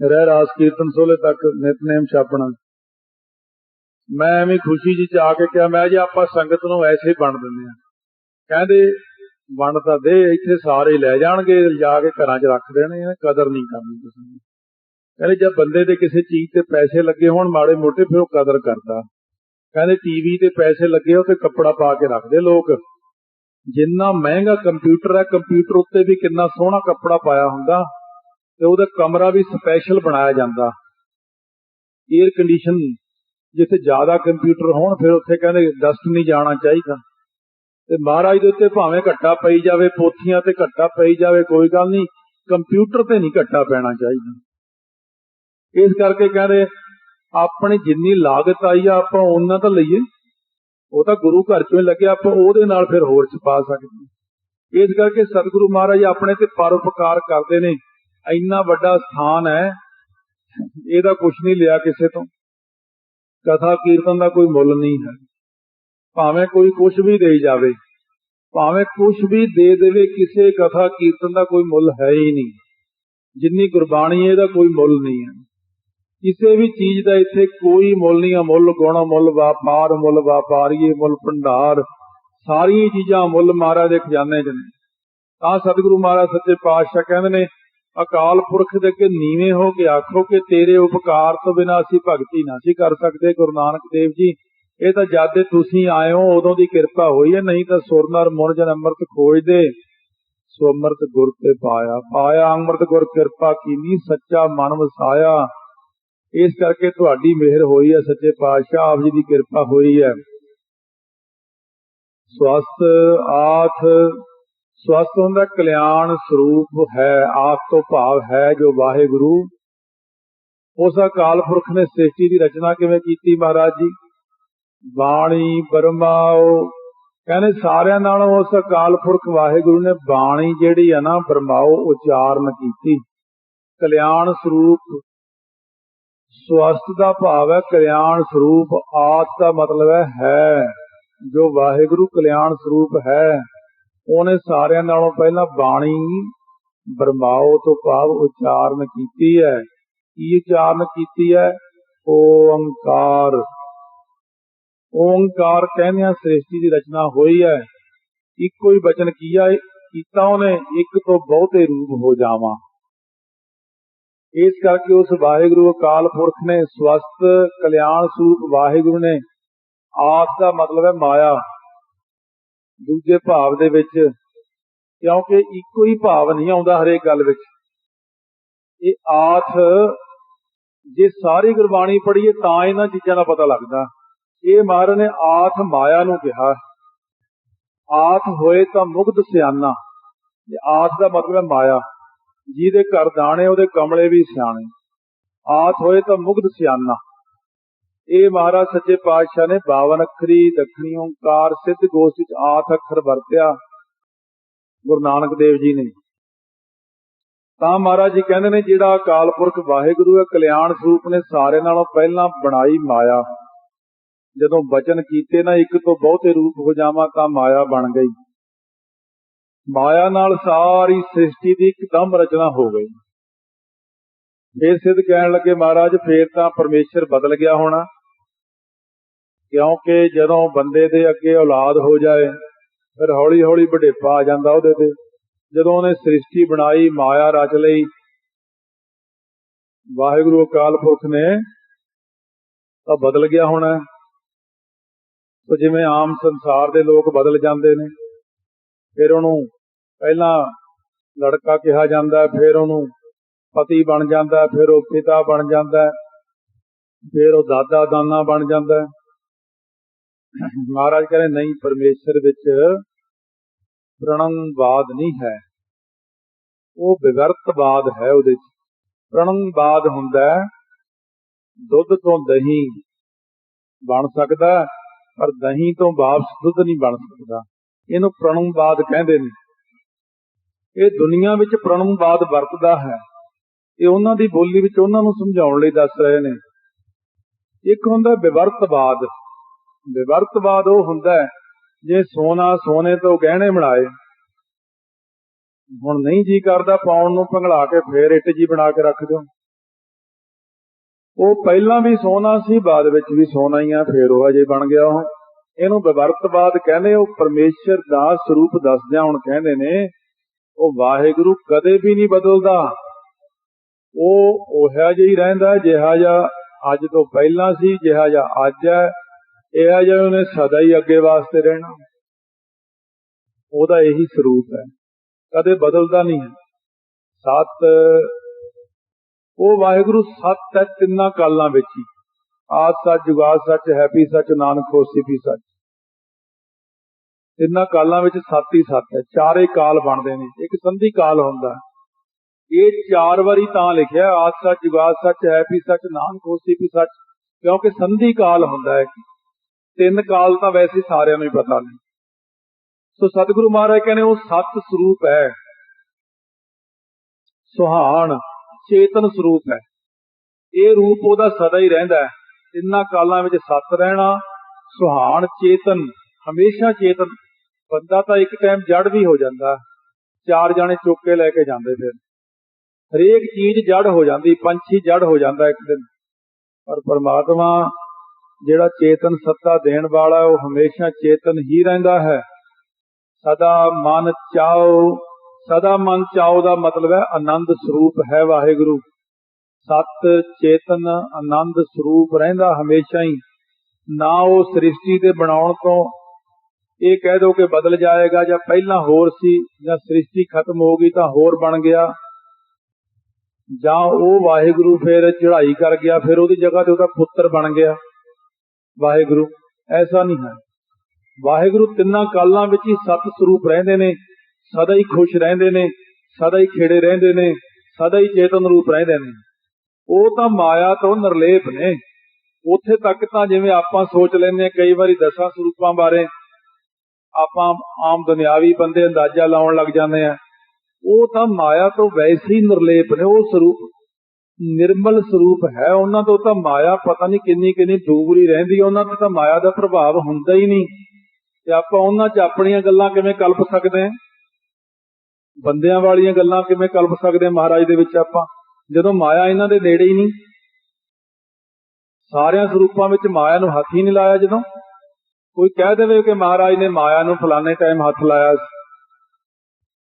ਰਹਿ ਰਾਸ ਕੀਰਤਨ ਸੋਲੇ ਤੱਕ ਨਿਤਨੇਮ ਛਾਪਣਾ। ਮੈਂ ਐਵੇਂ ਖੁਸ਼ੀ ਜੀ ਚ ਆ ਕੇ ਕਿਹਾ, ਮੈਂ ਜੀ ਆਪਾਂ ਸੰਗਤ ਨੂੰ ਐਸੇ ਬਣ ਦਿੰਦੇ ਆ ਕਹਿੰਦੇ ਵੰਡ ਤਾਂ ਦੇ, ਇੱਥੇ ਸਾਰੇ ਲੈ ਜਾਣਗੇ, ਜਾ ਕੇ ਘਰਾਂ 'ਚ ਰੱਖ ਦੇਣੇ ਆ ਕਦਰ ਨਹੀਂ ਕਰਨੀ ਤੁਸੀਂ ਕਹਿੰਦੇ, ਜਦ ਬੰਦੇ ਦੇ ਕਿਸੇ ਚੀਜ਼ ਤੇ ਪੈਸੇ ਲੱਗੇ ਹੋਣ ਮਾੜੇ ਮੋਟੇ, ਫਿਰ ਉਹ ਕਦਰ ਕਰਦਾ। ਕਹਿੰਦੇ, ਟੀਵੀ ਤੇ ਪੈਸੇ ਲੱਗੇ ਹੋ ਤੇ ਕੱਪੜਾ ਪਾ ਕੇ ਰੱਖਦੇ ਲੋਕ। ਜਿੰਨਾ ਮਹਿੰਗਾ ਕੰਪਿਊਟਰ ਹੈ, ਕੰਪਿਊਟਰ ਉੱਤੇ ਵੀ ਕਿੰਨਾ ਸੋਹਣਾ ਕੱਪੜਾ ਪਾਇਆ ਹੁੰਦਾ। ਤੇ ਉਹਦਾ ਕਮਰਾ ਵੀ ਸਪੈਸ਼ਲ ਬਣਾਇਆ ਜਾਂਦਾ। 에ਅਰ ਕੰਡੀਸ਼ਨ ਜਿੱਥੇ ਜ਼ਿਆਦਾ ਕੰਪਿਊਟਰ ਹੋਣ, ਫਿਰ ਉੱਥੇ ਕਹਿੰਦੇ ਡਸਟ ਨਹੀਂ ਜਾਣਾ ਚਾਹੀਦਾ। ਤੇ ਮਹਾਰਾਜ ਦੇ ਉੱਤੇ ਭਾਵੇਂ ਘੱਟਾ ਪਈ ਜਾਵੇ, ਪੋਥੀਆਂ ਤੇ ਘੱਟਾ ਪਈ ਜਾਵੇ, ਕੋਈ ਗੱਲ ਨਹੀਂ ਕੰਪਿਊਟਰ ਤੇ ਨਹੀਂ ਘੱਟਾ ਪੈਣਾ ਚਾਹੀਦਾ। ਇਸ ਕਰਕੇ ਕਹਿੰਦੇ, ਆਪਣੀ ਜਿੰਨੀ ਲਾਗਤ ਆਈ ਆ, ਆਪਾਂ ਉਹਨਾਂ ਤਾਂ ਲਈਏ। ਉਹ ਤਾਂ ਗੁਰੂ ਘਰ ਚੋਂ ਹੀ ਲੱਗਿਆ ਆਪਾਂ ਉਹਦੇ ਨਾਲ ਫਿਰ ਹੋਰ ਛਪਾ ਸਕਦੇ ਇਸ ਕਰਕੇ ਸਤਿਗੁਰੂ ਮਹਾਰਾਜ ਆਪਣੇ ਤੇ ਪਰਉਪਕਾਰ ਕਰਦੇ ਨੇ। ਇੰਨਾ ਵੱਡਾ ਸਥਾਨ ਹੈ, ਇਹਦਾ ਕੁਝ ਨਹੀਂ ਲਿਆ ਕਿਸੇ ਤੋਂ। ਕਥਾ ਕੀਰਤਨ ਦਾ ਕੋਈ ਮੁੱਲ ਨਹੀਂ ਹੈ। ਭਾਵੇਂ ਕੋਈ ਕੁਝ ਵੀ ਦੇ ਜਾਵੇ, ਭਾਵੇਂ ਕੁਝ ਵੀ ਦੇ ਦੇਵੇ, ਕਿਸੇ ਕਥਾ ਕੀਰਤਨ ਦਾ ਕੋਈ ਮੁੱਲ ਹੈ ਹੀ ਨਹੀਂ। ਜਿੰਨੀ ਗੁਰਬਾਣੀ ਇਹਦਾ ਕੋਈ ਮੁੱਲ ਨਹੀਂ ਹੈ। ਕਿਸੇ ਵੀ ਚੀਜ਼ ਦਾ ਇੱਥੇ ਕੋਈ ਮੁੱਲ ਨਹੀਂ ਮੁੱਲ ਗੁਣ, ਮੁੱਲ ਵਪਾਰ, ਮੁੱਲ ਵਪਾਰੀਏ, ਮੁੱਲ ਭੰਡਾਰ, ਸਾਰੀਆਂ ਚੀਜ਼ਾਂ ਮੁੱਲ ਮਹਾਰਾਜ ਦੇ ਖਜ਼ਾਨੇ 'ਚ ਨੇ। ਤਾਂ ਸਤਿਗੁਰੂ ਮਹਾਰਾਜ ਸੱਚੇ ਪਾਤਸ਼ਾਹ ਕਹਿੰਦੇ ਨੇ ਅਕਾਲ ਪੁਰਖ ਦੇ ਅੱਗੇ ਨੀਵੇਂ ਹੋ ਕੇ ਆਖੋ ਕਿ ਤੇਰੇ ਉਪਕਾਰ ਤੋਂ ਬਿਨਾਂ ਅਸੀਂ ਭਗਤੀ ਨਾ ਸੀ ਕਰ ਸਕਦੇ, ਗੁਰੂ ਨਾਨਕ ਦੇਵ ਜੀ। ਇਹ ਤਾਂ ਜਦ ਦੇ ਤੁਸੀਂ ਆਏ ਹੋ, ਉਦੋਂ ਦੀ ਕਿਰਪਾ ਹੋਈ ਹੈ, ਨਹੀਂ ਤਾਂ ਸੁਰਨਰ ਮੁਰ ਜਨ ਅੰਮ੍ਰਿਤ ਖੋਜਦੇ ਸੋ ਅੰਮ੍ਰਿਤ ਗੁਰ ਤੇ ਪਾਇਆ। ਪਾਇਆ ਅੰਮ੍ਰਿਤ ਗੁਰ ਕਿਰਪਾ ਕੀਨੀ, ਸੱਚਾ ਮਨ ਵਸਾਇਆ। ਇਸ ਕਰਕੇ ਤੁਹਾਡੀ ਮਿਹਰ ਹੋਈ ਹੈ, ਸੱਚੇ ਪਾਤਸ਼ਾਹ ਆਪ ਜੀ ਦੀ ਕਿਰਪਾ ਹੋਈ ਹੈ। ਸਵਸਤ ਆਥ ਸਵਸਤ ਹੁੰਦਾ ਕਲਿਆਣ ਸਰੂਪ ਹੈ, ਆਪ ਤੋਂ ਭਾਵ ਹੈ ਜੋ ਵਾਹਿਗੁਰੂ। ਉਸ ਅਕਾਲ ਪੁਰਖ ਨੇ ਸ੍ਰਿਸ਼ਟੀ ਦੀ ਰਚਨਾ ਕਿਵੇਂ ਕੀਤੀ ਮਹਾਰਾਜ ਜੀ? ਬਾਣੀ ਬਰਮਾਓ। ਕਹਿੰਦੇ ਸਾਰਿਆਂ ਨਾਲੋਂ ਉਸ ਅਕਾਲ ਪੁਰਖ ਵਾਹਿਗੁਰੂ ਨੇ ਬਾਣੀ ਜਿਹੜੀ ਹੈ ਨਾ ਬਰਮਾਓ, ਉਚਾਰਨ ਕੀਤੀ। ਕਲਿਆਣ ਸਰੂਪ। ਸਵਸਤ ਦਾ ਭਾਵ ਹੈ ਕਲਿਆਣ ਸਰੂਪ। ਆਤ ਦਾ ਮਤਲਬ ਹੈ ਹੈ ਜੋ ਵਾਹਿਗੁਰੂ ਕਲਿਆਣ ਸਰੂਪ ਹੈ। ਉਹਨੇ ਸਾਰਿਆਂ ਨਾਲੋਂ ਪਹਿਲਾਂ ਬਾਣੀ ਬਰਮਾਓ ਤੋਂ ਭਾਵ ਉਚਾਰਨ ਕੀਤੀ ਹੈ। ਕੀ ਉਚਾਰਨ ਕੀਤੀ ਹੈ? ਓੰਕਾਰ। ਓੰਕਾਰ ਕਹਿੰਦਿਆਂ ਸ੍ਰਿਸ਼ਟੀ ਦੀ ਰਚਨਾ ਹੋਈ ਹੈ। ਇੱਕੋ ਹੀ ਬਚਨ ਕੀਆ ਕੀਤਾ ਉਹਨੇ, ਇੱਕ ਤੋਂ ਬਹੁਤੇ ਰੂਪ ਹੋ ਜਾਵਾਂ। ਇਸ ਕਰਕੇ ਉਸ ਵਾਹਿਗੁਰੂ ਅਕਾਲ ਪੁਰਖ ਨੇ ਸਵਸਤ ਕਲਿਆਣ ਸਰੂਪ ਵਾਹਿਗੁਰੂ ਨੇ ਆਸ ਦਾ ਮਤਲਬ ਹੈ ਮਾਇਆ। ਦੂਜੇ ਭਾਵ ਦੇ ਵਿੱਚ, ਕਿਉਂਕਿ ਇੱਕੋ ਹੀ ਭਾਵ ਨਹੀਂ ਆਉਂਦਾ ਹਰੇਕ ਗੱਲ ਵਿੱਚ। ਇਹ ਆਥ ਜੇ ਸਾਰੀ ਗੁਰਬਾਣੀ ਪੜ੍ਹੀਏ ਤਾਂ ਇਹਨਾਂ ਚੀਜ਼ਾਂ ਦਾ ਪਤਾ ਲੱਗਦਾ। ਇਹ ਮਹਾਰਾਜ ਨੇ ਆਥ ਮਾਇਆ ਨੂੰ ਕਿਹਾ। ਆਥ ਹੋਏ ਤਾਂ ਮੁਗਧ ਸਿਆਣਾ ਇਹ ਆਥ ਦਾ ਮਤਲਬ ਹੈ ਮਾਇਆ। ਜਿਹਦੇ ਘਰ ਦਾਣੇ, ਉਹਦੇ ਕਮਲੇ ਵੀ ਸਿਆਣੇ। ਆਥ ਹੋਏ ਤਾਂ ਮੁਗਧ ਸਿਆਣਾ ਇਹ ਮਹਾਰਾਜ ਸੱਚੇ ਪਾਤਸ਼ਾਹ ਨੇ 52 ਅੱਖਰੀ, ਦੱਖਣੀ ਓੰਕਾਰ, ਸਿੱਧ ਗੋਸ਼ ਵਿੱਚ ਆਠ ਅੱਖਰ ਵਰਤਿਆ ਗੁਰੂ ਨਾਨਕ ਦੇਵ ਜੀ ਨੇ। ਤਾਂ ਮਹਾਰਾਜ ਜੀ ਕਹਿੰਦੇ ਨੇ, ਜਿਹੜਾ ਅਕਾਲ ਪੁਰਖ ਵਾਹਿਗੁਰੂ ਹੈ, ਕਲਿਆਣ ਸਰੂਪ ਨੇ ਸਾਰੇ ਨਾਲੋਂ ਪਹਿਲਾਂ ਬਣਾਈ ਮਾਇਆ। ਜਦੋਂ ਬਚਨ ਕੀਤੇ ਨਾ ਇੱਕ ਤੋਂ ਬਹੁਤੇ ਰੂਪ ਹੋ ਜਾਵਾਂ, ਤਾਂ ਮਾਇਆ ਬਣ ਗਈ। ਮਾਇਆ ਨਾਲ ਸਾਰੀ ਸ੍ਰਿਸ਼ਟੀ ਦੀ ਇੱਕਦਮ ਰਚਨਾ ਹੋ ਗਈ। ਫੇਰ ਸਿੱਧ ਕਹਿਣ ਲੱਗੇ, ਮਹਾਰਾਜ, ਫੇਰ ਤਾਂ ਪਰਮੇਸ਼ਰ ਬਦਲ ਗਿਆ ਹੋਣਾ। ਕਿਉਂਕਿ ਜਦੋਂ ਬੰਦੇ ਦੇ ਅੱਗੇ ਔਲਾਦ ਹੋ ਜਾਏ, ਫਿਰ ਹੌਲੀ ਹੌਲੀ ਵਡੇਪਾ ਆ ਜਾਂਦਾ ਉਹਦੇ ਤੇ। ਜਦੋਂ ਉਹਨੇ ਸ੍ਰਿਸ਼ਟੀ ਬਣਾਈ, ਮਾਇਆ ਰਚ ਲਈ, ਵਾਹਿਗੁਰੂ ਅਕਾਲ ਪੁਰਖ ਨੇ, ਤਾਂ ਬਦਲ ਗਿਆ ਹੋਣਾ। ਸੋ ਜਿਵੇਂ ਆਮ ਸੰਸਾਰ ਦੇ ਲੋਕ ਬਦਲ ਜਾਂਦੇ ਨੇ, ਫਿਰ ਉਹਨੂੰ ਪਹਿਲਾਂ ਲੜਕਾ ਕਿਹਾ ਜਾਂਦਾ, ਫਿਰ ਉਹਨੂੰ ਪਤੀ ਬਣ ਜਾਂਦਾ, ਫਿਰ ਉਹ ਪਿਤਾ ਬਣ ਜਾਂਦਾ, ਫਿਰ ਉਹ ਦਾਦਾ ਦਾਨਾ ਬਣ ਜਾਂਦਾ। ਮਹਾਰਾਜ ਕਹਿੰਦੇ, ਨਹੀਂ, ਪਰਮੇਸ਼ਰ ਵਿੱਚ ਪ੍ਰਣੰਗਵਾਦ ਨਹੀਂ ਹੈ। ਉਹ ਵਿਵਰਤਵਾਦ ਹੈ ਉਹਦੇ ਚ। ਪ੍ਰਣੰਵਾਦ ਹੁੰਦਾ ਦੁੱਧ ਤੋਂ ਦਹੀਂ ਬਣ ਸਕਦਾ ਪਰ ਦਹੀਂ ਤੋਂ ਵਾਪਸ ਦੁੱਧ ਨਹੀਂ ਬਣ ਸਕਦਾ। ਇਹਨੂੰ ਪ੍ਰਣੰਗਵਾਦ ਕਹਿੰਦੇ ਨੇ। ਇਹ ਦੁਨੀਆ ਵਿੱਚ ਪ੍ਰਣੰਗਵਾਦ ਵਰਤਦਾ ਹੈ। ਇਹ ਉਹਨਾਂ ਦੀ ਬੋਲੀ ਵਿੱਚ ਉਹਨਾਂ ਨੂੰ ਸਮਝਾਉਣ ਲਈ ਦੱਸ ਰਹੇ ਨੇ। ਇੱਕ ਹੁੰਦਾ ਵਿਵਰਤਵਾਦ ਵਿਵਰਤਵਾਦ ਉਹ ਹੁੰਦਾ ਜੇ ਸੋਨਾ ਸੋਨੇ ਤੋਂ ਗਹਿਣੇ ਬਣਾਏ। ਹੁਣ ਨਹੀਂ ਜੀ ਕਰਦਾ ਪਾਉਣ ਨੂੰ, ਭੰਗਲਾ ਕੇ ਫੇਰ ਇੱਟ ਜੀ ਬਣਾ ਕੇ ਰੱਖ ਦਿਓ। ਉਹ ਪਹਿਲਾਂ ਵੀ ਸੋਨਾ ਸੀ, ਬਾਅਦ ਵਿੱਚ ਵੀ ਸੋਨਾ ਹੀ ਆ, ਫੇਰ ਉਹ ਅਜੇ ਬਣ ਗਿਆ ਉਹ। ਇਹਨੂੰ ਵਿਵਰਤਵਾਦ ਕਹਿੰਦੇ, ਉਹ ਪਰਮੇਸ਼ਰ ਦਾ ਸਰੂਪ ਦੱਸਦਿਆਂ ਹੁਣ ਕਹਿੰਦੇ ਨੇ, ਉਹ ਵਾਹਿਗੁਰੂ ਕਦੇ ਵੀ ਨਹੀਂ ਬਦਲਦਾ। ਉਹ ਉਹਿਆ ਜਿਹਾ ਹੀ ਰਹਿੰਦਾ, ਜਿਹਾ ਜਿਹਾ ਅੱਜ ਤੋਂ ਪਹਿਲਾਂ ਸੀ, ਜਿਹਾ ਜਿਹਾ ਅੱਜ ਹੈ। ਇਹ ਜਿਹਾ ਉਹਨੇ ਸਦਾ ਹੀ ਅੱਗੇ ਵਾਸਤੇ ਰਹਿਣਾ। ਉਹਦਾ ਇਹੀ ਸਰੂਪ ਹੈ। ਕਦੇ ਬਦਲਦਾ ਨਹੀਂ ਹੈ। ਸਤ, ਉਹ ਵਾਹਿਗੁਰੂ ਸਤ ਹੈ ਤਿੰਨਾਂ ਕਾਲਾਂ ਵਿੱਚ ਹੀ। ਆਦ ਸੱਚ, ਜੁਗਾਦ ਸੱਚ, ਹੈਪੀ ਸੱਚ, ਨਾਨਕ ਹੋਸੀ ਵੀ ਸੱਚ। ਤਿੰਨਾਂ ਕਾਲਾਂ ਵਿੱਚ ਸੱਤ ਹੀ ਸੱਤ ਹੈ। ਚਾਰੇ ਕਾਲ ਬਣਦੇ ਨੇ। ਇੱਕ ਸੰਧੀ ਕਾਲ ਹੁੰਦਾ ਇਹ ਚਾਰ ਵਾਰੀ ਤਾਂ ਲਿਖਿਆ ਆਦ ਸੱਚ, ਜੁਗਾਦ ਸੱਚ, ਹੈਪੀ ਸੱਚ, ਨਾਨਕ ਹੋਸੀ ਵੀ ਸੱਚ, ਕਿਉਂਕਿ ਸੰਧੀ ਕਾਲ ਹੁੰਦਾ ਹੈ। ਤਿੰਨ ਕਾਲ ਤਾਂ ਵੈਸੇ ਸਾਰਿਆਂ ਨੂੰ ਹੀ ਪਤਾ ਨੇ। ਸੋ ਸਤਿਗੁਰੂ ਮਹਾਰਾਜ ਕਹਿੰਦੇ, ਉਹ ਸਤ ਸਰੂਪ ਹੈ। ਸੁਹਾਣ, ਚੇਤਨ ਸਰੂਪ ਹੈ। ਇਹ ਰੂਪ ਉਹਦਾ ਸਦਾ ਹੀ ਰਹਿੰਦਾ ਹੈ। ਤਿੰਨਾਂ ਕਾਲਾਂ ਵਿੱਚ ਸਤ ਰਹਿਣਾ, ਸੁਹਾਣ, ਚੇਤਨ, ਹਮੇਸ਼ਾ ਚੇਤਨ। ਬੰਦਾ ਤਾਂ ਇੱਕ ਟਾਈਮ ਜੜ ਵੀ ਹੋ ਜਾਂਦਾ। ਚਾਰ ਜਾਣੇ ਚੁੱਕ ਕੇ ਲੈ ਕੇ ਜਾਂਦੇ ਫਿਰ। ਹਰੇਕ ਚੀਜ਼ ਜੜ ਹੋ ਜਾਂਦੀ, ਪੰਛੀ ਜੜ ਹੋ ਜਾਂਦਾ ਇੱਕ ਦਿਨ। ਪਰ ਪਰਮਾਤਮਾ ਜਿਹੜਾ ਚੇਤਨ ਸੱਤਾ ਦੇਣ ਵਾਲਾ ਉਹ ਹਮੇਸ਼ਾ ਚੇਤਨ ਹੀ ਰਹਿੰਦਾ ਹੈ। ਸਦਾ ਮਨ ਚਾਓ ਸਦਾ ਮਨ ਚਾਓ ਦਾ ਮਤਲਬ ਹੈ ਆਨੰਦ ਸਰੂਪ ਹੈ ਵਾਹਿਗੁਰੂ। ਸਤ ਚੇਤਨ ਆਨੰਦ ਸਰੂਪ ਰਹਿੰਦਾ ਹਮੇਸ਼ਾ ਹੀ। ਨਾ ਉਹ ਸ੍ਰਿਸ਼ਟੀ ਦੇ ਬਣਾਉਣ ਤੋਂ ਇਹ ਕਹਿ ਦੋ ਕਿ ਬਦਲ ਜਾਏਗਾ ਜਾਂ ਪਹਿਲਾਂ ਹੋਰ ਸੀ, ਜਾਂ ਸ੍ਰਿਸ਼ਟੀ ਖਤਮ ਹੋ ਗਈ ਤਾਂ ਹੋਰ ਬਣ ਗਿਆ। ਜਾਂ ਉਹ ਵਾਹਿਗੁਰੂ ਫਿਰ ਚੜ੍ਹਾਈ ਕਰ ਗਿਆ, ਫਿਰ ਉਹਦੀ ਜਗ੍ਹਾ ਤੇ ਉਹਦਾ ਪੁੱਤਰ ਬਣ ਗਿਆ। ਵਾਹਿਗੁਰੂ, ਐਸਾ ਨਹੀਂ ਹੈ। ਵਾਹਿਗੁਰੂ ਤਿੰਨਾਂ ਕਾਲਾਂ ਵਿੱਚ ਹੀ ਸਤ ਸਰੂਪ ਰਹਿੰਦੇ ਨੇ, ਸਦਾ ਹੀ ਖੁਸ਼ ਰਹਿੰਦੇ ਨੇ, ਸਦਾ ਹੀ ਖੇੜੇ ਰਹਿੰਦੇ ਨੇ, ਸਦਾ ਹੀ ਚੇਤਨ ਰੂਪ ਰਹਿੰਦੇ ਨੇ। ਉਹ ਤਾਂ ਮਾਇਆ ਤੋਂ ਨਿਰਲੇਪ ਨੇ। ਉੱਥੇ ਤੱਕ ਤਾਂ ਜਿਵੇਂ ਆਪਾਂ ਸੋਚ ਲੈਂਦੇ ਕਈ ਵਾਰੀ ਦਸਾਂ ਸਰੂਪਾਂ ਬਾਰੇ ਆਪਾਂ ਆਮ ਦੁਨਿਆਵੀ ਬੰਦੇ ਅੰਦਾਜ਼ਾ ਲਾਉਣ ਲੱਗ ਜਾਂਦੇ ਆ ਉਹ ਤਾਂ ਮਾਇਆ ਤੋਂ ਵੈਸੇ ਹੀ ਨਿਰਲੇਪ ਨੇ, ਉਹ ਸਰੂਪ ਨਿਰਮਲ ਸਰੂਪ ਹੈ। ਉਹਨਾਂ ਤੋਂ ਤਾਂ ਮਾਇਆ ਪਤਾ ਨਹੀਂ ਕਿੰਨੀ ਕਿੰਨੀ ਦੂਰੀ ਰਹਿੰਦੀ ਉਹਨਾਂ ਤੇ ਤਾਂ ਮਾਇਆ ਦਾ ਪ੍ਰਭਾਵ ਹੁੰਦਾ ਹੀ ਨਹੀਂ। ਤੇ ਆਪਾਂ ਉਹਨਾਂ 'ਚ ਆਪਣੀਆਂ ਗੱਲਾਂ ਕਿਵੇਂ ਕਲਪ ਸਕਦੇ ਹਾਂ? ਬੰਦਿਆਂ ਵਾਲੀਆਂ ਗੱਲਾਂ ਕਿਵੇਂ ਕਲਪ ਸਕਦੇ ਮਹਾਰਾਜ ਦੇ ਵਿੱਚ ਆਪਾਂ? ਜਦੋਂ ਮਾਇਆ ਇਹਨਾਂ ਦੇ ਨੇੜੇ ਹੀ ਨਹੀਂ। ਸਾਰਿਆਂ ਸਰੂਪਾਂ ਵਿੱਚ ਮਾਇਆ ਨੂੰ ਹੱਥ ਹੀ ਨਹੀਂ ਲਾਇਆ ਜਦੋਂ। ਕੋਈ ਕਹਿ ਦੇਵੇ ਕਿ ਮਹਾਰਾਜ ਨੇ ਮਾਇਆ ਨੂੰ ਫਲਾਣੇ ਟਾਈਮ ਹੱਥ ਲਾਇਆ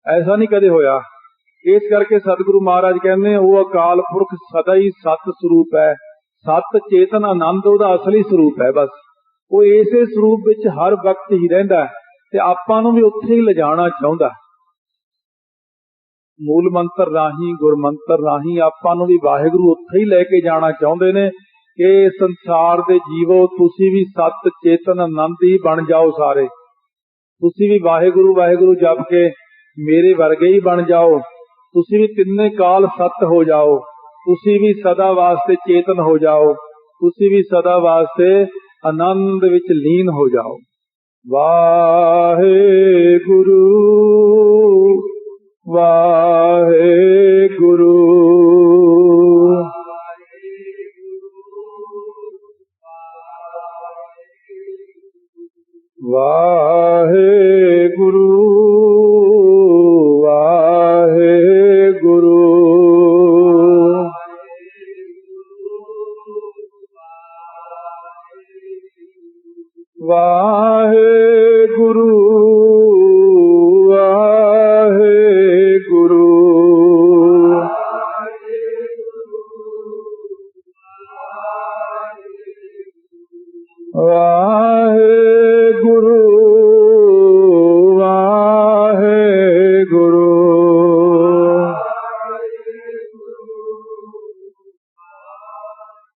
ਐਸਾ ਨਹੀਂ ਕਦੇ ਹੋਇਆ। ਇਸ ਕਰਕੇ ਸਤਿਗੁਰੂ ਮਹਾਰਾਜ ਕਹਿੰਦੇ ਉਹ ਅਕਾਲ ਪੁਰਖ ਸਦਾ ਹੀ ਸਤ ਸਰੂਪ ਹੈ। ਸਤ ਚੇਤਨ ਆਨੰਦ ਉਹਦਾ ਅਸਲੀ ਸਰੂਪ ਹੈ ਬਸ। ਉਹ ਇਸੇ ਸਰੂਪ ਵਿੱਚ ਹਰ ਵਕਤ ਹੀ ਰਹਿੰਦਾ ਤੇ ਆਪਾਂ ਨੂੰ ਵੀ ਉੱਥੇ ਹੀ ਲਿਜਾਣਾ ਚਾਹੁੰਦਾ ਮੂਲ ਮੰਤਰ ਰਾਹੀਂ ਗੁਰਮੰਤਰ ਰਾਹੀਂ ਆਪਾਂ ਨੂੰ ਵੀ ਵਾਹਿਗੁਰੂ ਉੱਥੇ ਹੀ ਲੈ ਕੇ ਜਾਣਾ ਚਾਹੁੰਦੇ ਨੇ ਕਿ ਸੰਸਾਰ ਦੇ ਜੀਵੋ, ਤੁਸੀਂ ਵੀ ਸਤ ਚੇਤਨ ਆਨੰਦ ਹੀ ਬਣ ਜਾਓ ਸਾਰੇ। ਤੁਸੀਂ ਵੀ ਵਾਹਿਗੁਰੂ ਵਾਹਿਗੁਰੂ ਜਪ ਕੇ ਮੇਰੇ ਵਰਗੇ ਹੀ ਬਣ ਜਾਓ। ਤੁਸੀਂ ਤਿੰਨੇ ਕਾਲ ਸਤ ਹੋ ਜਾਓ, ਤੁਸੀਂ ਵੀ ਸਦਾ ਵਾਸਤੇ ਚੇਤਨ ਹੋ ਜਾਓ, ਤੁਸੀਂ ਵੀ ਸਦਾ ਵਾਸਤੇ ਆਨੰਦ ਵਿੱਚ ਲੀਨ ਹੋ ਜਾਓ। ਵਾਹਿਗੁਰੂ ਵਾਹਿਗੁਰੂ